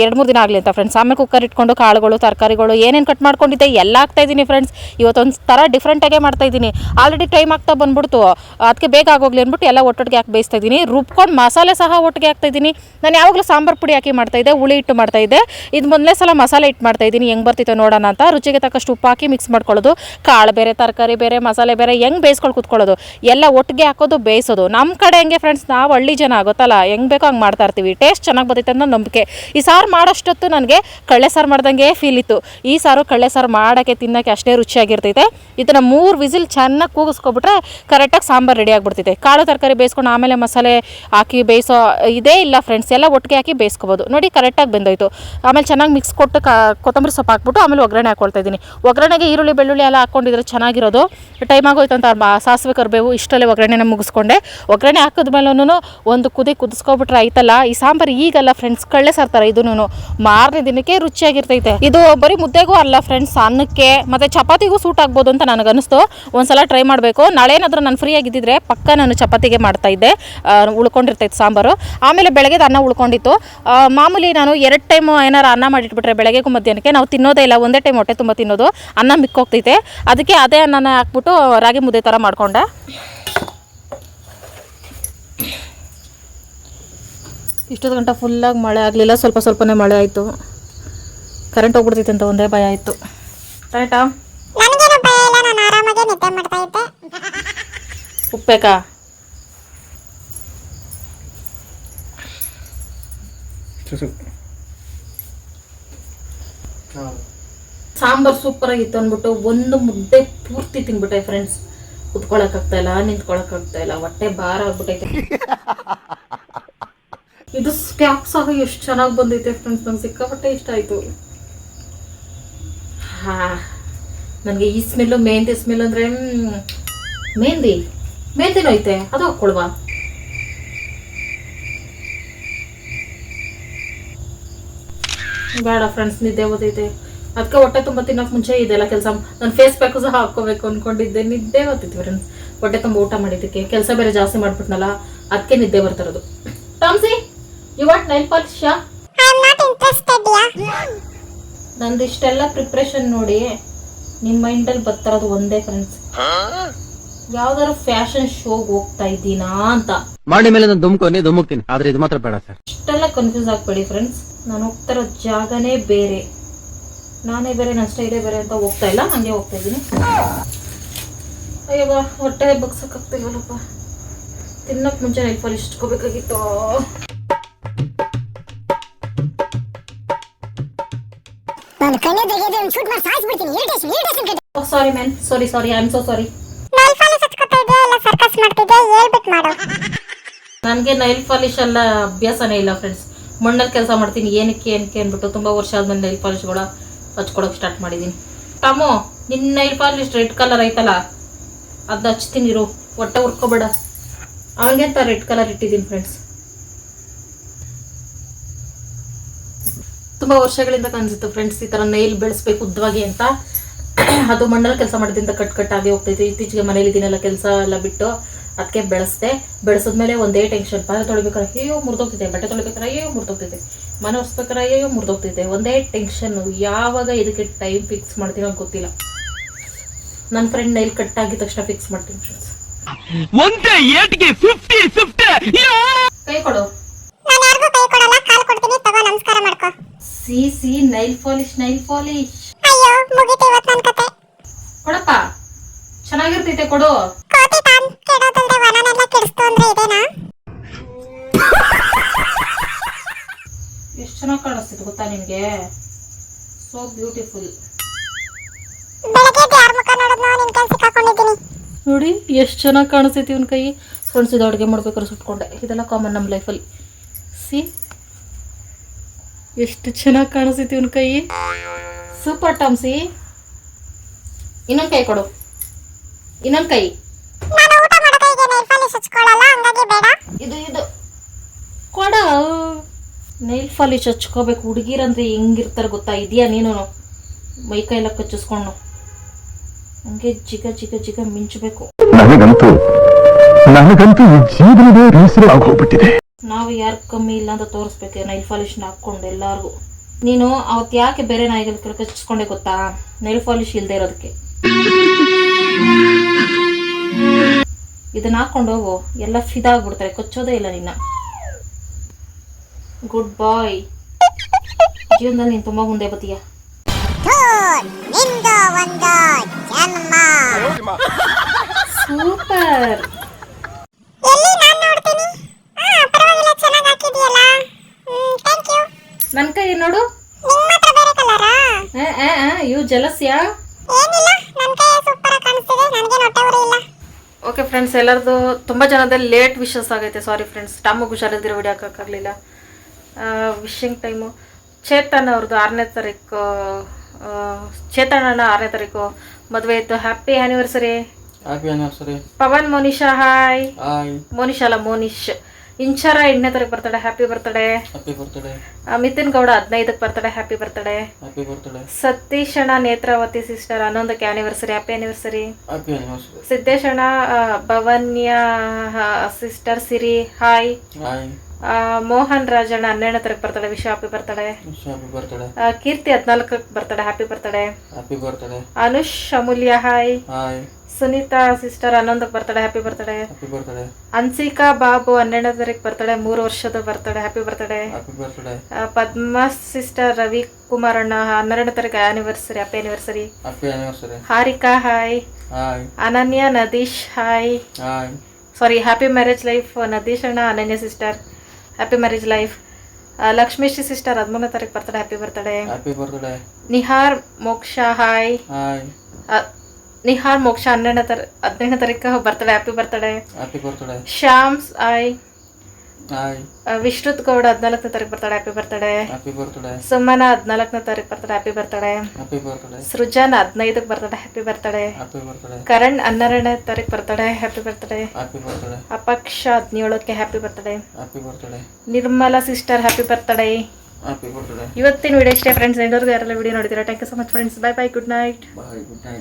ಎರಡು ಮೂರು ದಿನ ಆಗಲಿ ಅಂತ ಫ್ರೆಂಡ್ಸ್ ಆಮೇಲೆ ಕುಕ್ಕರ್ ಇಟ್ಕೊಂಡು ಕಾಳುಗಳು, ತರಕಾರಿಗಳು ಏನೇನು ಕಟ್ ಮಾಡ್ಕೊಂಡಿದ್ದೆ, ಎಲ್ಲ ಹಾಕ್ತಾ ಇದ್ದೀನಿ ಫ್ರೆಂಡ್ಸ್ ಇವತ್ತೊಂದು ಥರ ಡಿಫ್ರೆಂಟಾಗೇ ಮಾಡ್ತಾ ಇದ್ದೀನಿ. ಆಲ್ರೆಡಿ ಟೈಮ್ ಆಗ್ತಾ ಬಂದ್ಬಿಡ್ತು. ಅದಕ್ಕೆ ಬೇಗ ಆಗೋಗ್ಲಿ ಅಂದ್ಬಿಟ್ಟು ಎಲ್ಲ ಒಟ್ಟೊಟ್ಟಿಗೆ ಹಾಕಿ ಬೇಯಿಸ್ತಾ ಇದ್ದೀನಿ. ರುಬ್ಕೊಂಡು ಮಸಾಲೆ ಸಹ ಒಟ್ಟಿಗೆ ಹಾಕ್ತಾ ಇದ್ದೀನಿ. ನಾನು ಯಾವಾಗಲೂ ಸಾಂಬಾರು ಪುಡಿ ಹಾಕಿ ಮಾಡ್ತಾ ಇದ್ದೆ, ಹುಳಿ ಇಟ್ಟು ಮಾಡ್ತಾ ಇದ್ದೆ. ಇದು ಮೊದಲನೇ ಸಲ ಮಸಾಲೆ ಇಟ್ಟು ಮಾಡ್ತಾ ಇದ್ದೀನಿ. ಹೆಂಗೆ ಬರ್ತಿತ್ತು ನೋಡೋಣ ಅಂತ. ರುಚಿಗೆ ತಕ್ಕಷ್ಟು ಉಪ್ಪು ಹಾಕಿ ಮಿಕ್ಸ್ ಮಾಡ್ಕೊಳ್ಳೋದು. ಕಾಳು ಬೇರೆ, ತರಕಾರಿ ಬೇರೆ, ಮಸಾಲೆ ಬೇರೆ ಹೆಂಗೆ ಬೇಯಿಸ್ಕೊಂಡು ಕುತ್ಕೊಳ್ಳೋದು? ಎಲ್ಲ ಒಟ್ಟಿಗೆ ಹಾಕೋದು, ಬೇಯಿಸೋದು. ನಮ್ಮ ಕಡೆ ಹೆಂಗೆ ಫ್ರೆಂಡ್ಸ್ ನಾವು ಹಳ್ಳಿ ಜನ ಗೊತ್ತಲ್ಲ, ಹೆಂಗೆ ಬೇಕೋ ಹಂಗೆ ಮಾಡ್ತಾ ಇರ್ತೀವಿ. ಟೇಸ್ಟ್ ಚೆನ್ನಾಗಿ ಬರ್ತೈತೆ ಅನ್ನೋ ನಂಬಿಕೆ. ಈ ಸಾರು ಮಾಡೋಷ್ಟೊತ್ತು ನನಗೆ ಕಳ್ಳೆ ಸಾರು ಮಾಡ್ದಂಗೆ ಫೀಲ್ ಇತ್ತು. ಈ ಸಾರು ಕಳ್ಳೆ ಸಾರು ಮಾಡೋಕ್ಕೆ ತಿನ್ನೋಕ್ಕೆ ಅಷ್ಟೇ ರುಚಿಯಾಗಿರ್ತೈತೆ. ಇದನ್ನು ಮೂರು ವಿಸಿಲ್ ಚೆನ್ನಾಗಿ ಕೂಗಿಸ್ಕೊಬಿಟ್ರೆ ಕರೆಕ್ಟಾಗಿ ಸಾಂಬಾರು ರೆಡಿ ಆಗಿಬಿಡ್ತೈತೆ. ಕಾಳು ತರಕಾರಿ ಬೇಯಿಸ್ಕೊಂಡು ಆಮೇಲೆ ಮಸಾಲೆ ಹಾಕಿ ಬೇಯಿಸೋ ಇದೇ ಇಲ್ಲ ಫ್ರೆಂಡ್ಸ್ ಎಲ್ಲ ಒಟ್ಟಿಗೆ ಹಾಕಿ ಬೇಯಿಸ್ಕೋಬೋದು. ನೋಡಿ ಕರೆಕ್ಟಾಗಿ ಬೆಂದೋಯ್ತು. ಆಮೇಲೆ ಚೆನ್ನಾಗಿ ಮಿಕ್ಸ್ ಕೊಟ್ಟು ಕ, ಕೊತ್ತಂಬರಿ ಸೊಪ್ಪು ಹಾಕ್ಬಿಟ್ಟು ಆಮೇಲೆ ಒಗ್ಗರಣೆ ಹಾಕೊಳ್ತಾ ಇದ್ದೀನಿ. ಒಗ್ಗರಣೆಗೆ ಈರುಳ್ಳಿ, ಬೆಳ್ಳುಳ್ಳಿ ಎಲ್ಲ ಹಾಕ್ಕೊಂಡಿದ್ರೆ ಚೆನ್ನಾಗಿರೋದು. ಟೈಮ್ ಆಗೋಯ್ತು ಅಂತ ಸಾಸಿವೆ ಕರಿಬೇವು ಇಷ್ಟಲ್ಲೇ ಒಗ್ಗರಣೆನ ಮುಗಿಸ್ಕೊಂಡೆ. ಒಗ್ಗರಣೆ ಹಾಕಿದ್ಮೇಲೂ ಒಂದು ಕುದಿ ಕುದಿಸ್ಕೊಬಿಟ್ರೆ ಆಯ್ತಲ್ಲ? ಈ ಸಾಂಬಾರು ಈಗಲ್ಲ ಫ್ರೆಂಡ್ಸ್ ಕಳ್ಳೆ ಸಾರ್ತಾರೆ ಇದನ್ನು. ಮಾರನೇ ದಿನಕ್ಕೆ ರುಚಿಯಾಗಿರ್ತೈತೆ. ಇದು ಬರೀ ಮುದ್ದೆಗೂ ಅಲ್ಲ ಫ್ರೆಂಡ್ಸ್ ಅನ್ನಕ್ಕೆ ಮತ್ತೆ ಚಪಾತಿಗೂ ಸೂಟ್ ಆಗ್ಬೋದು ಅಂತ ನನಗೆ ಅನಿಸ್ತು ಒಂದ್ಸಲ ಟ್ರೈ ಮಾಡಬೇಕು. ನಾಳೆ ಏನಾದರೂ ನಾನು ಫ್ರೀ ಆಗಿದ್ದಿದ್ರೆ ಪಕ್ಕ ನಾನು ಚಪಾತಿಗೆ ಮಾಡ್ತಾ ಇದ್ದೆ. ಆ, ಉಳ್ಕೊಂಡಿರ್ತೈತೆ ಸಾಂಬಾರು. ಆಮೇಲೆ ಬೆಳಗ್ಗೆ ಅನ್ನ ಉಳ್ಕೊಂಡಿತ್ತು. ಮಾಮೂಲಿ ನಾನು ಎರಡು ಟೈಮು ಏನಾರು ಅನ್ನ ಮಾಡಿಟ್ಬಿಟ್ರೆ ಬೆಳಗ್ಗೆಗೂ ಮಧ್ಯಾಹ್ನಕ್ಕೆ ನಾವು ತಿನ್ನೋದೇ ಇಲ್ಲ. ಒಂದೇ ಟೈಮ್ ಹೊಟ್ಟೆ ತುಂಬ ತಿನ್ನೋದು. ಅನ್ನ ಮಿಕ್ಕೋಗ್ತೈತೆ. ಅದಕ್ಕೆ ಅದೇ ಅನ್ನನ ಹಾಕ್ಬಿಟ್ಟು ರಾಗಿ ಮುದ್ದೆ ಥರ ಮಾಡಿಕೊಂಡೆ. ಇಷ್ಟೊತ್ತು ಗಂಟೆ ಫುಲ್ಲಾಗಿ ಮಳೆ ಆಗಲಿಲ್ಲ. ಸ್ವಲ್ಪ ಸ್ವಲ್ಪನೇ ಮಳೆ ಆಯಿತು. ಕರೆಂಟ್ ಹೋಗ್ಬಿಡ್ತೈತೆ ಅಂತ ಒಂದೇ ಭಯ ಆಯಿತು. ಆರಾಮಾಗಿ ಮಾಡ್ತಾ ಉಪ್ಪಬೇಕಾ ಸಾಂಬಾರ್ ಸೂಪರ್ ಆಗಿತ್ತು ಅಂದ್ಬಿಟ್ಟು ಒಂದು ಮುದ್ದೆ ಪೂರ್ತಿ ತಿನ್ಬಿಟ್ಟೆ ಫ್ರೆಂಡ್ಸ್ ಕುತ್ಕೊಳಕ್ ಆಗ್ತಾ ಇಲ್ಲ ನಿಂತ್ಕೊಳಕ್ ಆಗ್ತಾ ಇಲ್ಲ ಹೊಟ್ಟೆ ಭಾರ ಆಗ್ಬಿಟ್ಟೈತೆ ಇದು ಸ್ಟ್ಯಾಕ್ ಸಹ ಎಷ್ಟು ಚೆನ್ನಾಗಿ ಬಂದೈತೆ ಫ್ರೆಂಡ್ಸ್ ನಂಗೆ ಸಿಕ್ಕಾಪಟ್ಟೆ ಇಷ್ಟ ಆಯ್ತು ಹಾ ನನಗೆ ಈ ಸ್ಮೆಲ್ಲು ಮೆಹಂದಿ ಸ್ಮೆಲ್ ಅಂದ್ರೆ ಮ್, ಮೆಹಂದಿ ಮೆಹಂದಿನೂ ಐತೆ. ಅದು ಹಾಕ್ಕೊಳ್ವಾ. ಬೇಡ ಫ್ರೆಂಡ್ಸ್ ನಿದ್ದೆ ಓದೈತೆ ಅದಕ್ಕೆ ಹೊಟ್ಟೆ ತುಂಬ ತಿನ್ನೋಕೆ ಮುಂಚೆ ಇದೆಲ್ಲ ಕೆಲಸ. ನಾನು ಫೇಸ್ ಪ್ಯಾಕು ಸಹ ಹಾಕ್ಕೋಬೇಕು ಅನ್ಕೊಂಡಿದ್ದೆ. ನಿದ್ದೆ ಬರ್ತಿತ್ತು ಫ್ರೆಂಡ್ಸ್ ಹೊಟ್ಟೆ ತುಂಬ ಊಟ ಮಾಡಿದ್ದಕ್ಕೆ. ಕೆಲಸ ಬೇರೆ ಜಾಸ್ತಿ ಮಾಡ್ಬಿಟ್ನಲ್ಲ ಅದಕ್ಕೆ ನಿದ್ದೆ ಬರ್ತಿರೋದು ಟಾಮ್ಸಿ you what nail polish I am not interested ಯಾ? ನಂದು ಇಷ್ಟೆಲ್ಲ ಪ್ರಿಪ್ರೇಷನ್ ನೋಡಿ ನಿಮ್ಮ ಮೈಂಡಲ್ಲಿ ಬರ್ತಿರೋದು ಒಂದೇ ಫ್ರೆಂಡ್ಸ್ ಯಾವ್ದಾದ್ರು ಫ್ಯಾಷನ್ ಶೋಗೆ ಹೋಗ್ತಾ ಇದ್ದೀನಾ ಅಂತ. ಮಾಡಿ ಮೇಲೆ ನಾನು ದುಮ್ಕೊನಿ ದುಮುಕ್ತೀನಿ ಆದ್ರೆ ಇದು ಮಾತ್ರ ಬೇಡ ಸರ್. ಇಷ್ಟೆಲ್ಲ ಕನ್ಫ್ಯೂಸ್ ಆಗ್ಬೇಡಿ ಫ್ರೆಂಡ್ಸ್ ನಾನು ಹೋಗ್ತಿರೋ ಜಾಗನೇ ಬೇರೆ. ನಾನೇ ಬೇರೆ ನನ್ನ ಸ್ಟೈಲೇ ಬೇರೆ ಅಂತ ಹೋಗ್ತಾ ಇಲ್ಲ ಹಂಗೆ ಹೋಗ್ತಾ ಇದ್ದೀನಿ. ಅಯ್ಯವ್ವ ಹೊಟ್ಟೆ ಬಗ್ಸಕ್ಕಾಗ್ತಿಲ್ವಲ್ಲಪ್ಪ ತಿನ್ನಕ್ಕೆ ಮುಂಚೆ nail ಇಷ್ಟಕೋಬೇಕಾಗಿತ್ತು sorry man sorry sorry I am so sorry nail polish ಹಚ್ಕೊತಾ ಇದೆಯಾ ಮಾಡ್ತಿದ್ಯಾ ಹೇಳ್ಬಿಟ್ಟು ನನಗೆ ನೈಲ್ ಪಾಲಿಶ್ ಎಲ್ಲ ಅಭ್ಯಾಸನೇ ಇಲ್ಲ ಫ್ರೆಂಡ್ಸ್ ಮಣ್ಣಲ್ಲಿ ಕೆಲಸ ಮಾಡ್ತೀನಿ, ಏನಕ್ಕೆ ಏನಕ್ಕೆ ಅಂದ್ಬಿಟ್ಟು ತುಂಬ ವರ್ಷ ಆದ್ಮೇಲೆ ನೈಲ್ ಕೂಡ ಹಚ್ಕೊಳಕ್ಕೆ ಸ್ಟಾರ್ಟ್ ಮಾಡಿದ್ದೀನಿ ಟಾಮು ನಿನ್ನ ನೈಲ್ ಪಾಲಿಶ್ ರೆಡ್ ಕಲರ್ ಐತಲ್ಲ ಅದು ಹಚ್ತೀನಿ ಇರು ಹೊಟ್ಟೆ ಹುರ್ಕೋಬೇಡ. ಅಂತ ರೆಡ್ ಕಲರ್ ಇಟ್ಟಿದ್ದೀನಿ ಫ್ರೆಂಡ್ಸ್ ತುಂಬ ವರ್ಷಗಳಿಂದ ಕಾಣಿಸುತ್ತೆ ಫ್ರೆಂಡ್ಸ್ ಈ ಥರ ನೈಲ್ ಬೆಳೆಸ್ಬೇಕು ಉದ್ದವಾಗಿ ಅಂತ. ಅದು ಮಣ್ಣಲ್ಲಿ ಕೆಲಸ ಮಾಡಿದ್ರಿಂದ ಕಟ್ ಕಟ್ ಆಗಿ ಹೋಗ್ತೈತಿ. ಇತ್ತೀಚೆಗೆ ಮನೇಲಿ ಇದನ್ನೆಲ್ಲ ಕೆಲಸ ಎಲ್ಲ ಬಿಟ್ಟು ಅದಕ್ಕೆ ಬೆಳೆಸ್ದೆ. ಬೆಳೆಸಿದ್ಮೇಲೆ ಒಂದೇ ಟೆನ್ಷನ್ ಪಾತ್ರೆ ತೊಳಿಬೇಕಾರೆ ಅಯ್ಯೋ ಮುರಿದೋಗ್ತಿದೆ. ಬಟ್ಟೆ ತೊಳಿಬೇಕಾರೆ ಅಯ್ಯೋ ಮುರಿದೋಗ್ತಿದೆ. ಮನೆ ಒರೆಸ್ಬೇಕಾರೆ ಅಯ್ಯೋ ಮುರಿದೋಗ್ತಿದೆ. ಒಂದೇ ಟೆನ್ಷನ್ ಯಾವಾಗ ಇದಕ್ಕೆ ಟೈಮ್ ಫಿಕ್ಸ್ ಮಾಡ್ತೀನೋ ಗೊತ್ತಿಲ್ಲ. ನನ್ನ ಫ್ರೆಂಡ್ ನೈಲ್ ಕಟ್ ಆಗಿದ ತಕ್ಷಣ ಫಿಕ್ಸ್ ಮಾಡ್ತೀನಿ ಫ್ರೆಂಡ್ಸ್ ಕೈ ಕೊಡು. ನಾನು ಯಾರಿಗೂ ಕೈ ಕೊಡಲ್ಲ. ಕಾಲು ಕೊಡ್ತೀನಿ. ತಗೋ ನಮಸ್ಕಾರ ಮಾಡ್ಕೋ. See see nail polish nail polish ಮುಗೀತು ಇವತ್ತು ನನ್ನ ಕತೆ. ಕೊಡಪ್ಪ. ಚೆನ್ನಾಗಿರ್ತೈತೆ ಕೊಡು. ಕೋಟಿ ತಾನ್ ಕೆಡೋದಲ್ದೆ ವನನೆಲ್ಲ ಕೆಡಿಸ್ತು ಅಂದ್ರೆ ಇದೇನಾ? ಎಷ್ಟು ಚೆನ್ನಾಗಿ ಕಾಣಿಸ್ತಿತ್ತು ಗೊತ್ತಾ ನಿಮಗೆ? ಸೋ ಬ್ಯೂಟಿಫುಲ್ ಬೆಳಗ್ಗೆ ಯಾರ ಮುಖ ನೋಡಿದ್ನೋ ನಿನ್ ಕೈ ಸಿಕ್ಕಾಕೊಂಡಿದ್ದೀನಿ. ನೋಡಿ ಎಷ್ಟು ಚೆನ್ನಾಗಿ ಕಾಣಿಸ್ತೈತಿ ಇವನ ಕೈ. ಫ್ರೆಂಡ್ಸ್ ಇದು ಅಡುಗೆ ಮಾಡ್ಬೇಕಾದ್ರೆ ಸುಟ್ಕೊಂಡೆ. ಇದೆಲ್ಲ ಕಾಮನ್ ನಮ್ಮ ಲೈಫಲ್ಲಿ ಸಿ ಎಷ್ಟು ಚೆನ್ನಾಗಿ ಕಾಣಿಸ್ತೈತಿ ಇವನ ಕೈ. ಸೂಪರ್ ಸಿ ಇನ್ನೊಂದು ಕೈ ಕೊಡು. ಇನ್ನೊಂದು ಕೈ. ಇದು ಇದು. ಕೊಡ. ನೈಲ್ ಫಾಲಿಶ್ ಹಚ್ಕೋಬೇಕು ಹುಡುಗಿರಂದ್ರೆ ಹೆಂಗಿರ್ತಾರೆ ಗೊತ್ತಾ? ಇದೆಯಾ ನೀನು? ಮೈ ಕೈ ಎಲ್ಲ ಕಚ್ಚಿಸ್ಕೊಂಡು. ಹಂಗೆ ಜಿಗ ಜಿಗ ಜಿಗ ಮಿಂಚಬೇಕು. ನನಗಂತೂ ನನಗಂತೂ ಆಗೋಗ್ಬಿಟ್ಟಿದೆ ನಾವು ಯಾರು ಕಮ್ಮಿ ಇಲ್ಲ ಅಂತ ತೋರಿಸ್ಬೇಕು. ನೈಲ್ ಪಾಲಿಶ್ನ ಹಾಕ್ಕೊಂಡು ಎಲ್ಲಾರ್ಗು. ನೀನು ಅವತ್ ಯಾಕೆ ಬೇರೆ ನಾಯಿಗಳು ಕಚ್ಚಿಸ್ಕೊಂಡೆ ಗೊತ್ತಾ? ನೈಲ್ ಪಾಲಿಶ್ ಇಲ್ಲದೆ ಇರೋದಕ್ಕೆ. ಇದನ್ನ ಹಾಕೊಂಡು ಹೋಗು. ಎಲ್ಲ ಫಿದಾ ಆಗ್ಬಿಡ್ತಾರೆ. ಕೊಚ್ಚೋದೇ ಇಲ್ಲ ನಿನ್ನ. ಗುಡ್ ಬಾಯ್ ಜೀವನದಲ್ಲಿ ನೀನ್ ತುಂಬಾ ಮುಂದೆ ಬತ್ತೀಯ ಸೂಪರ್ ಎಲ್ಲಿ ನಾನು ನೋಡ್ತೀನಿ ಹಾ ಪರವಾಗಿಲ್ಲ ಚೆನ್ನಾಗಿ ಹಾಕಿದೀಯಲ್ಲ ಹ್ಮ್ ಥ್ಯಾಂಕ್ ಯು ನನ್ನ ಕೈ ನೋಡು. ಇವು ಮಾತ್ರ ಬೇರೆ ಕಲರಾ ಯು ಜಲಸ್ಯಾ ಏನಿಲ್ಲ ನನ್ ಕೈ ಸೂಪರ್ ಆಗಿ ನನಗೆ ಹೊಟ್ಟೆ ಇಲ್ಲ. ಓಕೆ ಫ್ರೆಂಡ್ಸ್ ಎಲ್ಲರದು ತುಂಬ ಜನದಲ್ಲಿ ಲೇಟ್ ವಿಶಸ್ ಆಗೈತೆ. ಸಾರಿ ಫ್ರೆಂಡ್ಸ್ ಟಮ್ಮಗೆ ಹುಷಾರಿದ್ರೆ ವಿಡಿಯೋ ಹಾಕೋಕ್ಕಾಗಲಿಲ್ಲ. ವಿಶಿಂಗ್ ಟೈಮು ಚೇತನ್ ಅವ್ರದ್ದು ಆರನೇ ತಾರೀಕು ಆ, ಚೇತನನ ಆರನೇ ತಾರೀಕು. ಮದುವೆ ಇತ್ತು happy anniversary happy anniversary Pavan Monisha hi hi Monisha ಅಲ್ಲ ಮೋನಿಶ್ ಇಂಚರ ಎಂಟನೇ ತಾರೀಕು birthday happy birthday Mithun Gowda ಹದಿನೈದಕ್ಕೆ ಬರ್ತಡೆ ಹ್ಯಾಪಿ ಬರ್ತಡೆ ಸತೀಶ್ ಅಣ್ಣ ನೇತ್ರಾವತಿ ಸಿಸ್ಟರ್ ಹನ್ನೊಂದಕ್ಕೆ ಆನಿವರ್ಸರಿ ಹ್ಯಾಪಿ ಆನಿವರ್ಸರಿ ಸಿದ್ದೇಶ್ ಆ, ಭವನ್ಯ ಸಿಸ್ಟರ್ ಸಿರಿ ಹಾಯ್ ಮೋಹನ್ ರಾಜಣ್ಣ ಹನ್ನೆರಡನೇ ತಾರೀಕು birthday wish happy birthday Keerthi ಹದಿನಾಲ್ಕಕ್ಕೆ birthday happy birthday Anush Amulya hi Sunita sister ಹನ್ನೊಂದಕ್ಕೆ birthday happy birthday happy birthday Ansika Babu ಹನ್ನೆರಡನೇ ತಾರೀಕು birthday ಮೂರು ವರ್ಷದ birthday happy birthday happy birthday Padma sister Ravi Kumar ಅಣ್ಣ ಹನ್ನೆರಡನೇ ತಾರೀಕು anniversary happy anniversary happy anniversary Harika hi hi Ananya Nadish hi hi sorry happy marriage life Nadish ಅಣ್ಣ Ananya sister happy marriage life Lakshmishri sister ಹದಿಮೂರನೇ ತಾರೀಕು birthday happy birthday happy birthday Nihar Moksha hi Nihar Moksha ಹನ್ನೆರಡನೇ ತರ ಹದಿನೈದನೇ ತಾರೀಕು birthday happy birthday happy birthday ಶ್ಯಾಮ್ಸ್ ಐ ವಿಶ್ರುತ್ ಗೌಡ ಹದಿನಾಲ್ಕನೇ ತಾರೀಕು ಬರ್ತಾಳೆ happy birthday happy birthday Sumana ಹದಿನಾಲ್ಕನೇ ತಾರೀಕು birthday happy birthday happy birthday Srujan ಹದಿನೈದಕ್ಕೆ birthday happy birthday happy birthday Karan ಹನ್ನೆರಡನೇ ತಾರೀಕು birthday happy birthday happy birthday Apaksha ಹದಿನೇಳಕ್ಕೆ happy birthday happy birthday Nirmala sister happy birthday happy birthday ಇವತ್ತಿನ video ಇಷ್ಟೇ friends ಎಲ್ಲರಿಗೂ ಯಾರೆಲ್ಲ video ನೋಡಿದ್ದೀರಾ? Thank you so much friends bye bye good night bye good night